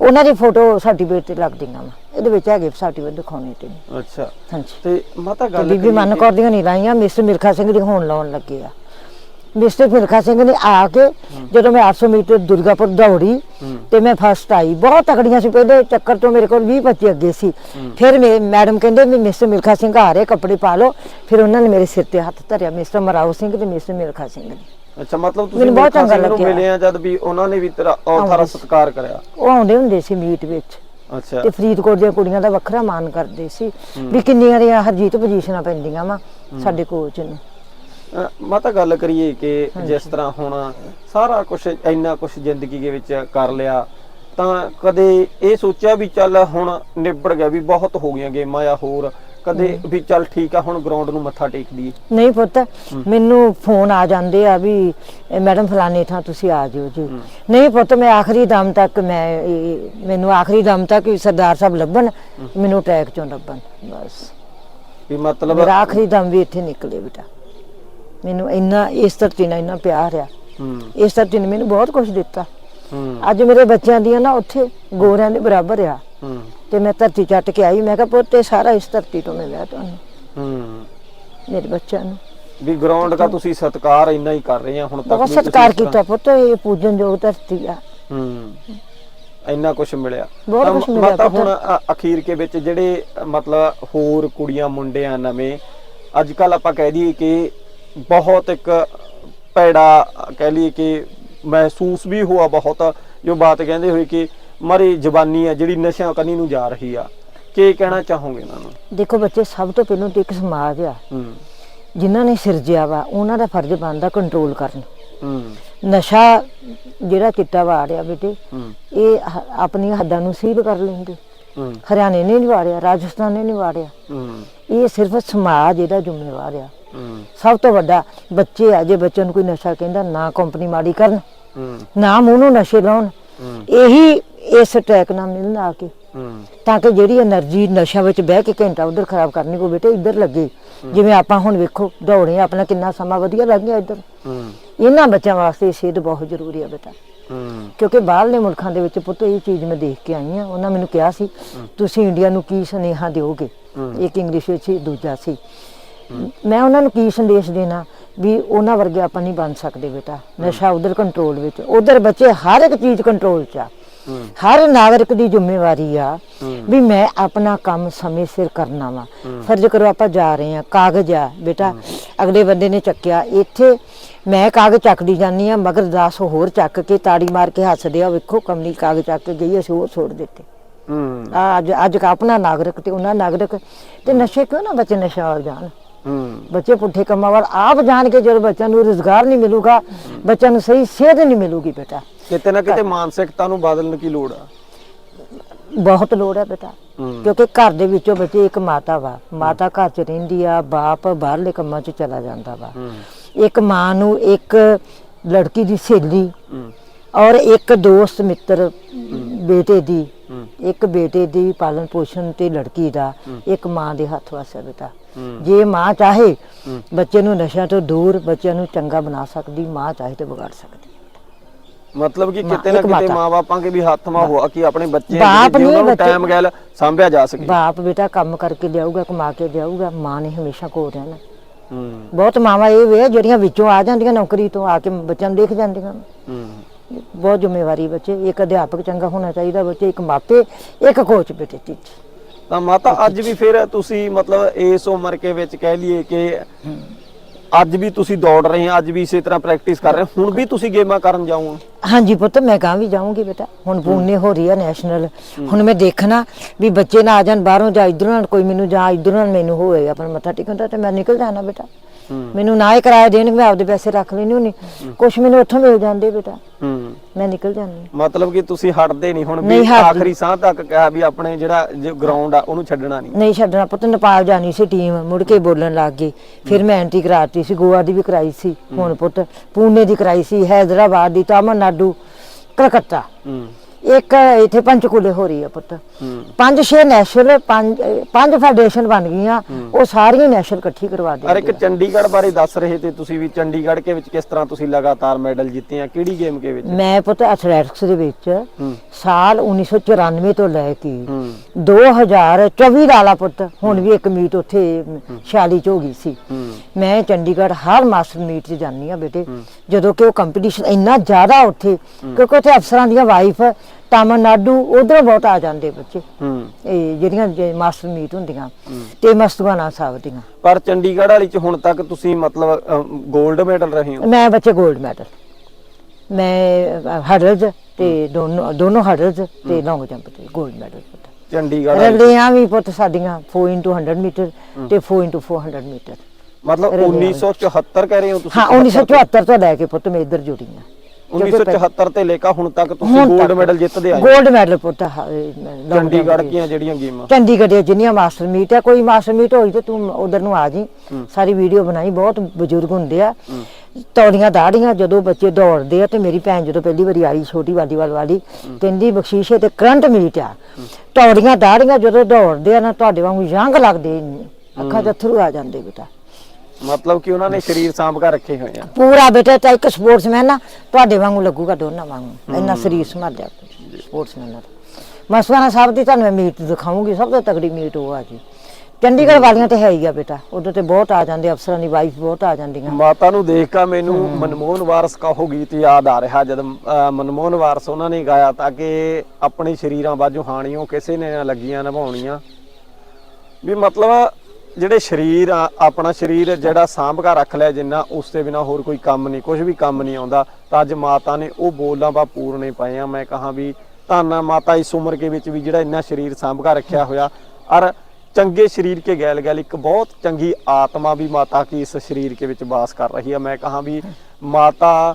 ਉਹਨਾਂ ਦੀ ਫੋਟੋ ਸਰਟੀਫਿਕੇਟ ਤੇ ਲੱਗਦੀਆਂ ਵਾ। ਇਹਦੇ ਵਿੱਚ ਹੈਗੇ ਸਰਟੀਫਿਕੇਟ ਦਿਖਾਉਣੇ ਤੇ। ਅੱਛਾ। ਹਾਂਜੀ। ਤੇ ਮਾਤਾ ਤੇ ਗੱਲ ਬੀਬੀ ਕਰੀਏ ਮਨ ਦੀਆਂ ਨਹੀਂ ਲਾਈਆਂ ਮਿਸਟਰ ਮਿਲਖਾ ਸਿੰਘ ਦੀ ਹੋਣ ਲਾਉਣ ਲੱਗੇ ਆ। ਮਿਸਟਰ ਮਿਲਖਾ ਸਿੰਘ ਨੇ ਆ ਕੇ ਜਦੋਂ ਮੈਂ 800 ਮੀਟਰ ਦੁਰਗਾਪੁਰ ਦੌੜੀ ਤੇ ਮੈਂ ਫਸਟ ਆਈ। ਬਹੁਤ ਤਕੜੀਆਂ ਸੀ ਪਹਿਲੇ ਚੱਕਰ ਤੋਂ ਮੇਰੇ ਕੋਲ 20 25 ਅੱਗੇ ਸੀ। ਫਿਰ ਮੇ ਮੈਡਮ ਕਹਿੰਦੇ ਵੀ ਮਿਸਟਰ ਮਿਲਖਾ ਸਿੰਘ ਆ ਰਹੇ ਕੱਪੜੇ ਪਾ ਲਓ। ਫਿਰ ਉਹਨਾਂ ਨੇ ਮੇਰੇ ਸਿਰ ਤੇ ਹੱਥ ਧਰਿਆ ਮਿਸਟਰ ਮਰਾਓ ਸਿੰਘ ਤੇ ਮਿਸਟਰ ਮਿਲਖਾ ਸਿੰਘ ਨੇ। ਅੱਛਾ ਮਤਲਬ ਤੁਸੀਂ ਮੈਨੂੰ ਬਹੁਤ ਚੰਗਾ ਲੱਗਿਆ। ਮਿਲੇ ਆ ਜਦ ਵੀ ਉਹਨਾਂ ਨੇ ਵੀ ਤੇਰਾ ਔਥਾਰਾ। ਸਤਿਕਾਰ ਕਰਿਆ। ਉਹ ਆਉਂਦੇ ਹੁੰਦੇ ਸੀ ਮੀਟ ਵਿੱਚ। ਅੱਛਾ। ਤੇ ਫਰੀਦਕੋਟ ਦੀਆਂ ਕੁੜੀਆਂ ਦਾ ਵੱਖਰਾ ਮਾਨ ਕਰਦੇ ਸੀ। ਵੀ ਕਿੰਨੀਆਂ ਦੀਆਂ ਹਰਜੀਤ ਪੋਜੀਸ਼ਨਾਂ ਪੈਂਦੀਆਂ ਵਾ ਸਾਡੇ ਕੋਚ ਨੂੰ। ਮਾਤਾ ਗੱਲ ਕਰੀਏ ਕਿ ਜਿਸ ਤਰ੍ਹਾਂ ਹੁਣ ਸਾਰਾ ਕੁਝ ਇੰਨਾ ਕੁਝ ਜ਼ਿੰਦਗੀ ਦੇ ਵਿੱਚ ਕਰ ਲਿਆ ਤਾਂ ਕਦੇ ਇਹ ਸੋਚਿਆ ਵੀ ਚੱਲ ਹੁਣ ਨਿਬੜ ਗਿਆ ਵੀ ਬਹੁਤ ਹੋ ਗਈਆਂ ਗੇਮਾਂ ਆ ਹੋਰ ਕਦੇ ਵੀ ਚੱਲ ਠੀਕ ਆ ਹੁਣ ਗਰਾਊਂਡ ਨੂੰ ਮੱਥਾ ਟੇਕ ਦਈਏ। ਨਹੀਂ ਪੁੱਤ ਮੈਨੂੰ ਫੋਨ ਆ ਜਾਂਦੇ ਆ ਵੀ ਮੈਡਮ ਫਲਾਣੇ ਥਾਂ ਤੁਸੀਂ ਆ ਜਿਓ ਜੀ। ਨਹੀਂ ਪੁੱਤ ਮੈਂ ਆਖਰੀ ਦਮ ਤੱਕ ਮੈਂ ਮੈਨੂੰ ਆਖਰੀ ਦਮ ਤੱਕ ਸਰਦਾਰ ਸਾਹਿਬ ਲੱਭਣ ਮੈਨੂੰ ਟਰੈਕ ਚੋਂ ਲੱਭਣ ਬਸ। ਵੀ ਮਤਲਬ ਮੇਰਾ ਆਖਰੀ ਦਮ ਵੀ ਇੱਥੇ ਨਿਕਲੇ ਬੇਟਾ। ਮੈਨੂੰ ਇੰਨਾ ਇਸ ਧਰਤੀ ਨਾਲ ਇੰਨਾ ਪਿਆਰ ਆ। ਹੂੰ। ਇਸ ਧਰਤੀ ਨੇ ਮੈਨੂੰ ਬਹੁਤ ਕੁਝ ਦਿੱਤਾ। ਹੂੰ। ਅੱਜ ਮੇਰੇ ਬੱਚਿਆਂ ਦੀਆਂ ਨਾ ਉੱਥੇ ਗੋਰਿਆਂ ਦੇ ਬਰਾਬਰ ਆ। ਹੂੰ। ਤੇ ਮੈਂ ਧਰਤੀ ਚੱਟ ਕੇ ਆਈ ਮੈਂ ਕਿਹਾ ਪੁੱਤ ਇਹ ਸਾਰਾ ਇਸ ਧਰਤੀ ਤੋਂ ਮਿਲਿਆ ਤੁਹਾਨੂੰ। ਹੂੰ। ਮੇਰੇ ਬੱਚਿਆਂ ਨੂੰ। ਵੀ ਗਰਾਊਂਡ ਦਾ ਤੁਸੀਂ ਸਤਿਕਾਰ ਇੰਨਾ ਹੀ ਕਰ ਰਹੇ ਆ ਹੁਣ ਤੱਕ ਬਹੁਤ ਸਤਿਕਾਰ ਕੀਤਾ ਪੁੱਤ ਇਹ ਪੂਜਨਯੋਗ ਧਰਤੀ ਆ। ਹੂੰ। ਇੰਨਾ ਕੁਝ ਮਿਲਿਆ। ਮਾਤਾ। ਹੁਣ ਅਖੀਰ ਕੇ ਵਿੱਚ ਜਿਹੜੇ ਮਤਲਬ ਹੋਰ ਕੁੜੀਆਂ ਮੁੰਡੇ ਆ ਨਵੇਂ ਅੱਜ ਕੱਲ ਆਪਾਂ ਕਹਿ ਦਈਏ ਕਿ ਬਹੁਤ ਇੱਕ ਪੈੜਾ ਕਹਿ ਲਈਏ ਕਿ ਮਹਿਸੂਸ ਵੀ ਹੋਆ ਬਹੁਤ ਜੋ ਬਾਤ ਕਹਿੰਦੇ ਹੋਏ ਕਿ ਮਰੀ ਜਵਾਨੀ ਆ ਜਿਹੜੀ ਨਸ਼ਿਆਂ ਕੰਨੀ ਨੂੰ ਜਾ ਰਹੀ ਆ। ਕੀ ਕਹਿਣਾ ਚਾਹੋਗੇ ਇਹਨਾਂ ਨੂੰ? ਦੇਖੋ ਬੱਚੇ ਸਭ ਤੋਂ ਪਹਿਲਾਂ ਤੇ ਇੱਕ ਸਮਾਜ ਆ। ਜਿਨ੍ਹਾਂ ਨੇ ਸਿਰਜਿਆ ਵਾ ਉਹਨਾਂ ਦਾ ਫਰਜ਼ ਬਣਦਾ ਕੰਟਰੋਲ ਕਰਨ। ਨਸ਼ਾ ਜਿਹੜਾ ਚਿੱਟਾ ਰਿਹਾ ਬੇਟੇ ਇਹ ਆਪਣੀਆਂ ਹੱਦਾਂ ਨੂੰ ਸੀਲ ਕਰ ਲੈਂਦੇ। ਹਰਿਆਣੇ ਨੇ ਨਹੀਂ ਵਾਰਿਆ ਰਾਜਸਥਾਨ ਨੇ ਨਹੀਂ ਵਾਰਿਆ ਇਹ ਸਿਰਫ ਸਮਾਜ ਇਹਦਾ ਜ਼ਿੰਮੇਵਾਰ ਆ। ਸਭ ਤੋਂ ਵੱਡਾ ਬੱਚੇ ਆ ਜੇ ਬੱਚੇ ਕੋਈ ਨਸ਼ਾ ਕਹਿੰਦਾ ਨਾ ਕੰਪਨੀ ਮਾੜੀ ਕਰਨ ਨਾ ਮੂੰਹ ਨੂੰ ਨਸ਼ੇ ਲਾਉਣ ਇਹੀ ਇਸ ਅਟੈਕ ਨਾਲ ਮਿਲਣ ਆ ਕੇ। ਤਾਂ ਕਿ ਜਿਹੜੀ એનર્ਜੀ ਨਸ਼ਾ ਵਿੱਚ ਬਹਿ ਕੇ ਘੰਟਾ ਉਧਰ ਖਰਾਬ ਕਰਨੀ ਕੋ ਬੇਟੇ ਇੱਧਰ ਲੱਗੇ। ਜਿਵੇਂ ਆਪਾਂ ਹੁਣ ਵੇਖੋ ਦੌੜੇ ਆਪਣਾ ਕਿੰਨਾ ਸਮਾਂ ਵਧੀਆ ਲੱਗ ਗਿਆ ਇੱਧਰ। ਇਹਨਾਂ ਬੱਚਿਆਂ ਵਾਸਤੇ ਸਿਹਤ ਬਹੁਤ ਜ਼ਰੂਰੀ ਹੈ ਬੇਟਾ। ਕਿਉਂਕਿ ਬਾਹਰਲੇ ਮੁਲਕਾਂ ਦੇ ਵਿੱਚ ਪੁੱਤ ਇਹ ਚੀਜ਼ ਮੈਂ ਦੇਖ ਕੇ ਆਈ ਆ ਉਹਨਾਂ ਮੈਨੂੰ ਕਿਹਾ ਸੀ, ਤੁਸੀਂ ਇੰਡੀਆ ਨੂੰ ਕੀ ਸੁਨੇਹਾ ਦਿਓਗੇ? ਇੱਕ ਇੰਗਲਿਸ਼ ਵਿੱਚ ਸੀ, ਦੂਜਾ ਸੀ। ਮੈਂ ਉਹਨਾਂ ਨੂੰ ਕੀ ਸੰਦੇਸ਼ ਦੇਣਾ ਵੀ ਉਹਨਾਂ ਵਰਗੇ ਆਪਾਂ ਨਹੀਂ ਬਣ ਸਕਦੇ ਬੇਟਾ। ਨਸ਼ਾ ਉਧਰ ਕੰਟਰੋਲ ਵਿੱਚ, ਉਧਰ ਬੱਚੇ ਹਰ ਇੱਕ ਚੀਜ਼ ਕੰਟਰੋਲ 'ਚ ਆ। ਹਰ ਨਾਗਰਿਕ ਦੀ ਜ਼ਿੰਮੇਵਾਰੀ ਆ ਵੀ ਮੈਂ ਆਪਣਾ ਕੰਮ ਸਮੇਂ ਸਿਰ ਕਰਨਾ ਵਾ। ਫਰਜ਼ ਕਰੋ ਆਪਾਂ ਜਾ ਰਹੇ ਆ ਕਾਗਜ਼ ਆ। ਬੇਟਾ ਅਗਲੇ ਬੰਦੇ ਨੇ ਚੱਕਿਆ। ਇੱਥੇ ਮੈਂ ਕਾਗਜ਼ ਚੱਕਦੀ ਜਾਂਦੀ ਆ ਮਗਰ 10 ਹੋਰ ਚੱਕ ਕੇ ਤਾੜੀ ਮਾਰ ਕੇ ਹੱਸਦੇ ਆ ਵੇਖੋ ਕਮਲੀ ਕਾਗਜ਼ ਚੱਕ ਕੇ ਗਈ ਅਸੀਂ ਉਹ ਛੋੜ ਦਿੱਤੇ। ਅੱਜ ਅੱਜ ਕਾ ਆਪਣਾ ਨਾਗਰਿਕ ਤੇ ਉਹਨਾਂ ਨਾਗਰਿਕ ਤੇ ਨਸ਼ੇ ਕਿਉਂ ਨਾ ਬੱਚੇ ਨਸ਼ਾ ਵੱਲ ਜਾਣ? ਬੱਚੇ ਪੁੱਠੇ ਕੰਮਾਂ ਵੱਲ ਆਪ ਜਾਣ ਕੇ ਜਦੋਂ ਬੱਚਿਆਂ ਨੂੰ ਰੋਜ਼ਗਾਰ ਨਹੀਂ ਮਿਲੂਗਾ ਬੱਚਿਆਂ ਨੂੰ ਸਹੀ ਸਿਹਤ ਨਹੀਂ ਮਿਲੂਗੀ ਬੇਟਾ। ਕਿਤੇ ਨਾ ਕਿਤੇ ਮਾਨਸਿਕਤਾ ਨੂੰ ਬਦਲਣ ਦੀ ਲੋੜ ਆ? ਬਹੁਤ ਲੋੜ ਹੈ ਬੇਟਾ। ਕਿਉਂਕਿ ਘਰ ਦੇ ਵਿੱਚੋਂ ਬੱਚੇ ਇੱਕ ਮਾਤਾ ਵਾ। ਮਾਤਾ ਘਰ 'ਚ ਰਹਿੰਦੀ ਆ ਬਾਪ ਬਾਹਰਲੇ ਕੰਮਾਂ 'ਚ ਚਲਾ ਜਾਂਦਾ ਵਾ। ਇੱਕ ਮਾਂ ਨੂੰ ਇੱਕ ਲੜਕੀ ਦੀ ਸਹੇਲੀ ਔਰ ਇੱਕ ਦੋਸਤ ਮਿੱਤਰ ਬੇਟੇ ਦੀ। ਇੱਕ ਬੇਟੇ ਦੀ ਪਾਲਣ ਪੋਸ਼ਣ ਤੇ ਲੜਕੀ ਦਾ। ਇੱਕ ਮਾਂ ਦੇ ਹੱਥ ਵਸ ਹੈ ਬੇਟਾ। ਜੇ ਮਾਂ ਚਾਹੇ। ਬੱਚੇ ਨੂੰ ਨਸ਼ਿਆਂ ਤੋਂ ਦੂਰ ਬੱਚਿਆਂ ਨੂੰ ਚੰਗਾ ਬਣਾ ਸਕਦੀ ਮਾਂ ਚਾਹੇ ਤੇ ਵਿਗਾੜ ਸਕਦੀ। ਮਤਲਬ ਕਿ ਕਿਤੇ ਨਾ ਇੱਕ ਕਿਤੇ ਮਾਤਾ। ਮਾਪਿਆਂ ਕੇ ਵੀ ਹੱਥ ਮਾ ਹੋਆ ਕਿ ਆਪਣੇ ਬੱਚੇ ਬਾਪ ਜਿਹੜੇ ਨੇ ਉਹਨਾਂ ਨੂੰ ਬੱਚੇ- ਟਾਈਮ ਗੈਲ ਸੰਭਿਆ ਜਾ ਸਕੇ। ਬਾਪ ਬੇਟਾ ਕੰਮ ਕਰਕੇ ਲਿਆਊਗਾ ਕਮਾ ਕੇ ਲਿਆਊਗਾ ਮਾਂ ਨੇ ਹਮੇਸ਼ਾ ਕੋਲ ਰਹਿਣਾ। ਹੂੰ। ਬਹੁਤ ਮਾਵਾਂ ਇਹ ਵੇ ਜਿਹੜੀਆਂ ਵਿੱਚੋਂ ਆ ਜਾਂਦੀਆਂ ਨੌਕਰੀ ਤੋਂ ਆ ਕੇ ਬੱਚਿਆਂ ਨੂੰ ਦੇਖ ਜਾਂਦੀਆਂ। ਹੂੰ। ਬਹੁਤ ਜ਼ਿੰਮੇਵਾਰੀ ਬੱਚੇ ਇੱਕ ਅਧਿਆਪਕ ਚੰਗਾ ਹੋਣਾ ਚਾਹੀਦਾ ਬੱਚੇ ਇੱਕ ਮਾਪੇ ਇੱਕ ਕੋਚ ਬੇਟੇ ਟੀਚ ਤਾਂ ਮਾਤਾ ਅੱਜ ਵੀ ਫਿਰ ਤੁਸੀਂ ਮਤਲਬ ਇਸ ਉਮਰ ਕੇ ਵਿੱਚ ਕਹਿ ਲਈਏ ਕਿ ਅੱਜ ਵੀ ਤੁਸੀਂ ਦੌੜ ਰਹੇ ਹੋ ਅੱਜ ਵੀ ਇਸੇ ਤਰ੍ਹਾਂ ਪ੍ਰੈਕਟਿਸ ਕਰ ਰਹੇ ਹੋ। ਹੁਣ ਵੀ ਤੁਸੀਂ ਗੇਮਾਂ ਕਰਨ ਜਾਓ ਹਾਂਜੀ ਪੁੱਤ ਮੈਂ ਗਾਂ ਵੀ ਜਾਊਂਗੀ ਬੇਟਾ। ਹੁਣ ਪੂਨੇ ਹੋ ਰਹੀ ਆ ਨੈਸ਼ਨਲ ਹੁਣ ਮੈਂ ਦੇਖਣਾ ਵੀ ਬੱਚੇ ਨਾ ਆ ਜਾਣ ਬਾਹਰੋਂ ਜਾਂ ਇਧਰੋਂ ਕੋਈ ਮੈਨੂੰ ਜਾਂ ਇਧਰੋਂ ਮੈਨੂੰ ਹੋਏ ਆਪਣਾ ਮੱਥਾ ਟੇਕਣ ਦਾ ਤੇ ਮੈਂ ਨਿਕਲ ਜਾਣਾ ਬੇਟਾ। ਮੈਨੂੰ ਨਾ ਹੀ ਕਿਰਾਇਆ ਦੇਣ ਮੈਂ ਆਪਦੇ ਪੈਸੇ ਰੱਖ ਲੈਣੀ ਹੁੰਨੀ ਕੁਛ ਮੈਨੂੰ ਉੱਥੋਂ ਮਿਲ ਜਾਂਦੇ ਬੇਟਾ। ਹੂੰ। ਮੈਂ ਨਿਕਲ ਜਾਂਦੀ ਮਤਲਬ ਕਿ ਤੁਸੀਂ ਹਟਦੇ ਨਹੀਂ ਹੁਣ ਵੀ ਨਹੀਂ ਹਟਦੀ। ਆਖਰੀ ਸਾਹ ਤੱਕ ਕਿਹਾ ਵੀ ਆਪਣੇ ਜਿਹੜਾ ਗਰਾਊਂਡ ਆ ਉਹਨੂੰ ਛੱਡਣਾ ਨਹੀਂ। ਨਹੀਂ ਛੱਡਣਾ ਪੁੱਤ ਨੇਪਾਲ ਜਾਣੀ ਸੀ ਟੀਮ ਮੁੜ ਕੇ ਬੋਲਣ ਲੱਗ ਗਈ। ਫਿਰ ਮੈਂ ਐਂਟਰੀ ਕਰਾਤੀ ਸੀ ਗੋਆ ਦੀ ਵੀ ਕਰਾਈ ਸੀ ਹੁਣ ਪੁੱਤ। ਪੂਨੇ ਦੀ ਕਰਾਈ ਸੀ ਹੈਦਰਾਬਾਦ ਦੀ ਤਾਮਿਲਨਾਡੂ ਕਲਕੱਤਾ। ਹੂੰ। ਇੱਕ ਇੱਥੇ ਪੰਚਕੂਲੇ ਹੋ ਰਹੀ ਆ ਪੁੱਤ। ਪੰਜ ਛੇ ਨੈਸ਼ਨਲ ਪੰਜ ਪੰਜ ਫੈਡਰੇਸ਼ਨ ਬਣ ਗਈਆਂ ਉਹ ਸਾਰੀਆਂ ਨੈਸ਼ਨਲ ਇਕੱਠੀ ਕਰਵਾ ਅਰ ਇੱਕ ਦੇ ਚੰਡੀਗੜ੍ਹ ਬਾਰੇ ਦੱਸ ਰਹੇ ਤੇ ਤੁਸੀਂ ਵੀ ਚੰਡੀਗੜ੍ਹ ਕੇ ਵਿੱਚ ਕਿਸ ਤਰ੍ਹਾਂ ਤੁਸੀਂ ਲਗਾਤਾਰ ਮੈਡਲ ਜਿੱਤੇ ਆ ਕਿਹੜੀ ਗੇਮ ਕੇ ਵਿੱਚ? ਮੈਂ ਪੁੱਤ ਐਥਲੈਟਿਕਸ ਦੇ ਵਿੱਚ ਸਾਲ 1994 ਤੋਂ ਲੈ ਕੇ ਹੂੰ। 2024 ਵਾਲਾ ਪੁੱਤ ਹੁਣ ਵੀ ਇੱਕ ਮੀਟ ਉੱਥੇ 46 ਚ ਹੋ ਗਈ ਸੀ। ਮੈਂ ਚੰਡੀਗੜ੍ਹ ਹਰ ਮਾਸਟਰ ਮੀਟ 'ਚ ਜਾਂਦੀ ਆ ਬੇਟੇ ਜਦੋਂ ਕਿ ਉਹ ਕੰਪੀਟੀਸ਼ਨ ਇੰਨਾ ਜ਼ਿਆਦਾ ਉੱਥੇ ਕਿਉਂਕਿ ਉੱਥੇ ਅਫਸਰਾਂ ਦੀਆਂ ਵਾਈਫ ਤਾਮਿਲਨਾਡੂ ਉਧਰੋਂ ਬਹੁਤ ਆ ਜਾਂਦੇ ਬੱਚੇ। ਹੂੰ। ਇਹ ਜਿਹੜੀਆਂ ਮਾਸਟਰ ਮੀਟ ਹੁੰਦੀਆਂ ਤੇ ਮਸਤੂਆਨਾ ਸਾਹਿਬ ਦੀਆਂ। ਪਰ ਚੰਡੀਗੜ੍ਹ ਵਾਲੀ ਚ ਹੁਣ ਤੱਕ ਤੁਸੀਂ ਮਤਲਬ 골ਡ ਮੈਡਲ ਰਹੇ ਹੋ? ਮੈਂ ਬੱਚੇ 골ਡ ਮੈਡਲ। ਮੈਂ ਹਰਜ ਤੇ ਦੋਨੋਂ ਦੋਨੋਂ ਹਰਜ ਤੇ ਲੌਂਗ ਜੰਪ ਤੇ 골ਡ ਮੈਡਲ ਚੰਡੀਗੜ੍ਹ ਰਗੜੀਆਂ ਵੀ ਪੁੱਤ ਸਾਡੀਆਂ 4x100 ਮੀਟਰ ਤੇ 4x400 ਮੀਟਰ ਮਤਲਬ 1974 ਕਹਿ ਰਹੇ ਹੋ ਤੁਸੀਂ? ਹਾਂ 1974 ਤੋਂ ਲੈ ਕੇ ਪੁੱਤ ਮੈਂ ਇੱਧਰ ਜੁੜੀ ਆ 1974 ਤੇ ਲੈ ਕੇ ਹੁਣ ਤੱਕ ਤੁਸੀਂ ਹੁਣ 골ਡ ਤੱਕ। ਮੈਡਲ ਜਿੱਤਦੇ ਆਏ। 골ਡ ਮੈਡਲ ਪੁੱਤ ਹ- ਇਹ ਚੰਡੀਗੜ੍ਹ। ਦੀਆਂ ਜਿਹੜੀਆਂ ਗੇਮਾਂ। ਚੰਡੀਗੜ੍ਹ ਦੀਆਂ ਜਿੰਨੀਆਂ ਮਾਸਟਰ ਮੀਟ ਹੈ ਕੋਈ ਮਾਸਟਰ ਮੀਟ ਹੋਈ ਤੇ ਤੂੰ ਉਧਰ ਨੂੰ ਆ ਜੀ। ਸਾਰੀ ਵੀਡੀਓ ਬਣਾਈ ਬਹੁਤ ਬਜ਼ੁਰਗ ਹੁੰਦੇ ਆ। ਤੌੜੀਆਂ ਦਾੜੀਆਂ ਜਦੋਂ ਬੱਚੇ ਦੌੜਦੇ ਆ ਤੇ ਮੇਰੀ ਭੈਣ ਜਦੋਂ ਪਹਿਲੀ ਵਾਰੀ ਆਈ ਛੋਟੀ ਵਾਲੀ ਵਾਲ ਵਾਲੀ ਕਹਿੰਦੀ ਬਖਸ਼ੀਸ਼ੇ ਤੇ ਕਰੰਟ ਮੀਟ ਆ। ਤੌੜੀਆਂ ਦਾੜੀਆਂ ਜਦੋਂ ਦੌੜਦੇ ਆ ਨਾ ਤੁਹਾਡੇ ਵਾਂਗੂ ਯੰਗ ਲੱਗਦੇ ਇੰਨੇ। ਅੱਖਾਂ 'ਚ ਅਥਰੂ ਆ ਜਾਂਦੇ ਬੇਟਾ ਮਤਲਬ ਕਿ ਉਹਨਾਂ ਨੇ ਸਰੀਰ ਸਾਂਭ ਕੇ ਰੱਖੇ ਹੋਏ ਆ। ਪੂਰਾ ਬੇਟਾ ਤਾਂ ਇੱਕ ਸਪੋਰਟਸਮੈਨ ਨਾ ਤੁਹਾਡੇ ਵਾਂਗੂ ਲੱਗੂਗਾ ਦੋਨਾਂ ਵਾਂਗੂ। ਇੰਨਾ ਸਰੀਰ ਸੰਭਾਲਿਆ ਸਪੋਰਟਸਮੈਨ ਨਾਲ। ਮਸਵਾਨਾ ਸਾਹਿਬ ਦੀ ਤੁਹਾਨੂੰ ਮੈਂ ਮੀਟ ਦਿਖਾਉਂਗੀ ਸਭ ਤੋਂ ਤਗੜੀ ਮੀਟ ਉਹ ਆ ਜੀ। ਚੰਡੀਗੜ੍ਹ ਵਾਲੀਆਂ ਤੇ ਹੈ ਹੀ ਆ ਬੇਟਾ ਉਦੋਂ ਤੇ ਬਹੁਤ ਆ ਜਾਂਦੇ ਅਫਸਰਾਂ ਦੀ ਵਾਈਫ ਬਹੁਤ ਆ ਜਾਂਦੀਆਂ। ਮਾਤਾ ਨੂੰ ਦੇਖ ਕੇ ਮੈਨੂੰ ਮਨਮੋਹਨ ਵਾਰਸ ਕਾ ਉਹ ਗੀਤ ਯਾਦ ਆ ਰਿਹਾ ਜਦ ਮਨਮੋਹਨ ਵਾਰਸ ਉਹਨਾਂ ਨੇ ਗਾਇਆ ਤਾਂ ਕਿ ਆਪਣੇ ਸ਼ਰੀਰਾਂ ਬਾਝੋਂ ਹਾਣੀਆਂ ਕਿਸੇ ਨੇ ਨਾ ਲੱਗੀਆਂ ਨਿਭਾਉਣੀਆਂ। ਵੀ ਮਤਲਬ ਜਿਹੜੇ ਸ਼ਰੀਰ ਆ, ਆਪਣਾ ਸ਼ਰੀਰ ਜਿਹੜਾ ਸਾਂਭ ਕੇ ਰੱਖ ਲਿਆ ਜਿੰਨਾ, ਉਸ ਤੋਂ ਬਿਨਾ ਹੋਰ ਕੋਈ ਕੰਮ ਨਹੀਂ ਕੁਝ ਵੀ ਕੰਮ ਨਹੀਂ ਆਉਂਦਾ। ਤਾਂ ਅੱਜ ਮਾਤਾ ਨੇ ਉਹ ਬੋਲਾਂ ਬਾ ਪੂਰਨੇ ਪਏ ਆ। ਮੈਂ ਕਹਾ ਵੀ, ਧੰਨ ਮਾਤਾ, ਇਸ ਉਮਰ ਕੇ ਵਿੱਚ ਵੀ ਜਿਹੜਾ ਇੰਨਾ ਸ਼ਰੀਰ ਸਾਂਭ ਕੇ ਰੱਖਿਆ ਹੋਇਆ। ਔਰ ਚੰਗੇ ਸਰੀਰ ਕੇ ਗੈਲ ਗੈਲ ਇੱਕ ਬਹੁਤ ਚੰਗੀ ਆਤਮਾ ਵੀ ਮਾਤਾ ਕੀ ਇਸ ਸਰੀਰ ਕੇ ਵਿੱਚ ਵਾਸ ਕਰ ਰਹੀ ਹੈ ਮੈਂ ਕਹਾ ਵੀ, ਮਾਤਾ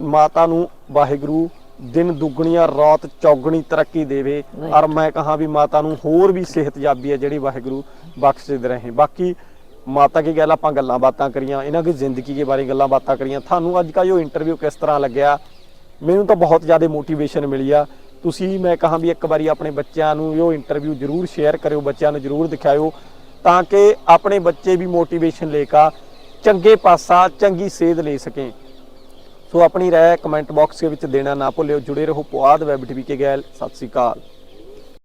ਮਾਤਾ ਨੂੰ ਵਾਹਿਗੁਰੂ ਦਿਨ ਦੁੱਗਣੀਆਂ ਰਾਤ ਚੌਗਣੀ ਤਰੱਕੀ ਦੇਵੇ। ਔਰ ਮੈਂ ਕਹਾ ਵੀ ਮਾਤਾ ਨੂੰ ਹੋਰ ਵੀ ਸਿਹਤਯਾਬੀ ਹੈ ਜਿਹੜੀ ਵਾਹਿਗੁਰੂ ਬਖਸ਼ਦੇ ਰਹੇ। ਬਾਕੀ ਮਾਤਾ ਕੀ ਗੱਲ ਆਪਾਂ ਗੱਲਾਂ ਬਾਤਾਂ ਕਰੀਆਂ ਇਹਨਾਂ ਦੀ ਜ਼ਿੰਦਗੀ ਦੇ ਬਾਰੇ ਗੱਲਾਂ ਬਾਤਾਂ ਕਰੀਆਂ। ਤੁਹਾਨੂੰ ਅੱਜ ਦਾ ਜੋ ਇੰਟਰਵਿਊ ਕਿਸ ਤਰ੍ਹਾਂ ਲੱਗਿਆ? ਮੈਨੂੰ ਤਾਂ ਬਹੁਤ ਜ਼ਿਆਦਾ ਮੋਟੀਵੇਸ਼ਨ ਮਿਲੀ ਆ। ਤੁਸੀਂ ਮੈਂ ਕਹਾਂ ਵੀ ਇੱਕ ਵਾਰੀ ਆਪਣੇ ਬੱਚਿਆਂ ਨੂੰ ਇਹ ਇੰਟਰਵਿਊ ਜ਼ਰੂਰ ਸ਼ੇਅਰ ਕਰਿਓ ਬੱਚਿਆਂ ਨੂੰ ਜ਼ਰੂਰ ਦਿਖਾਇਓ ਤਾਂ ਕਿ ਆਪਣੇ ਬੱਚੇ ਵੀ ਮੋਟੀਵੇਸ਼ਨ ਲੈ ਕੇ ਚੰਗੇ ਪਾਸਾ ਚੰਗੀ ਸੇਧ ਲੈ ਸਕੇ। ਸੋ ਆਪਣੀ ਰਾਏ ਕਮੈਂਟ ਬਾਕਸ ਦੇ ਵਿੱਚ ਦੇਣਾ ਨਾ ਭੁੱਲਿਓ। ਜੁੜੇ ਰਹੋ ਪੁਆਧ ਵੈਬ ਟੀਵੀ ਕੇ ਗੈਲ। ਸਤਿ ਸ੍ਰੀ ਅਕਾਲ।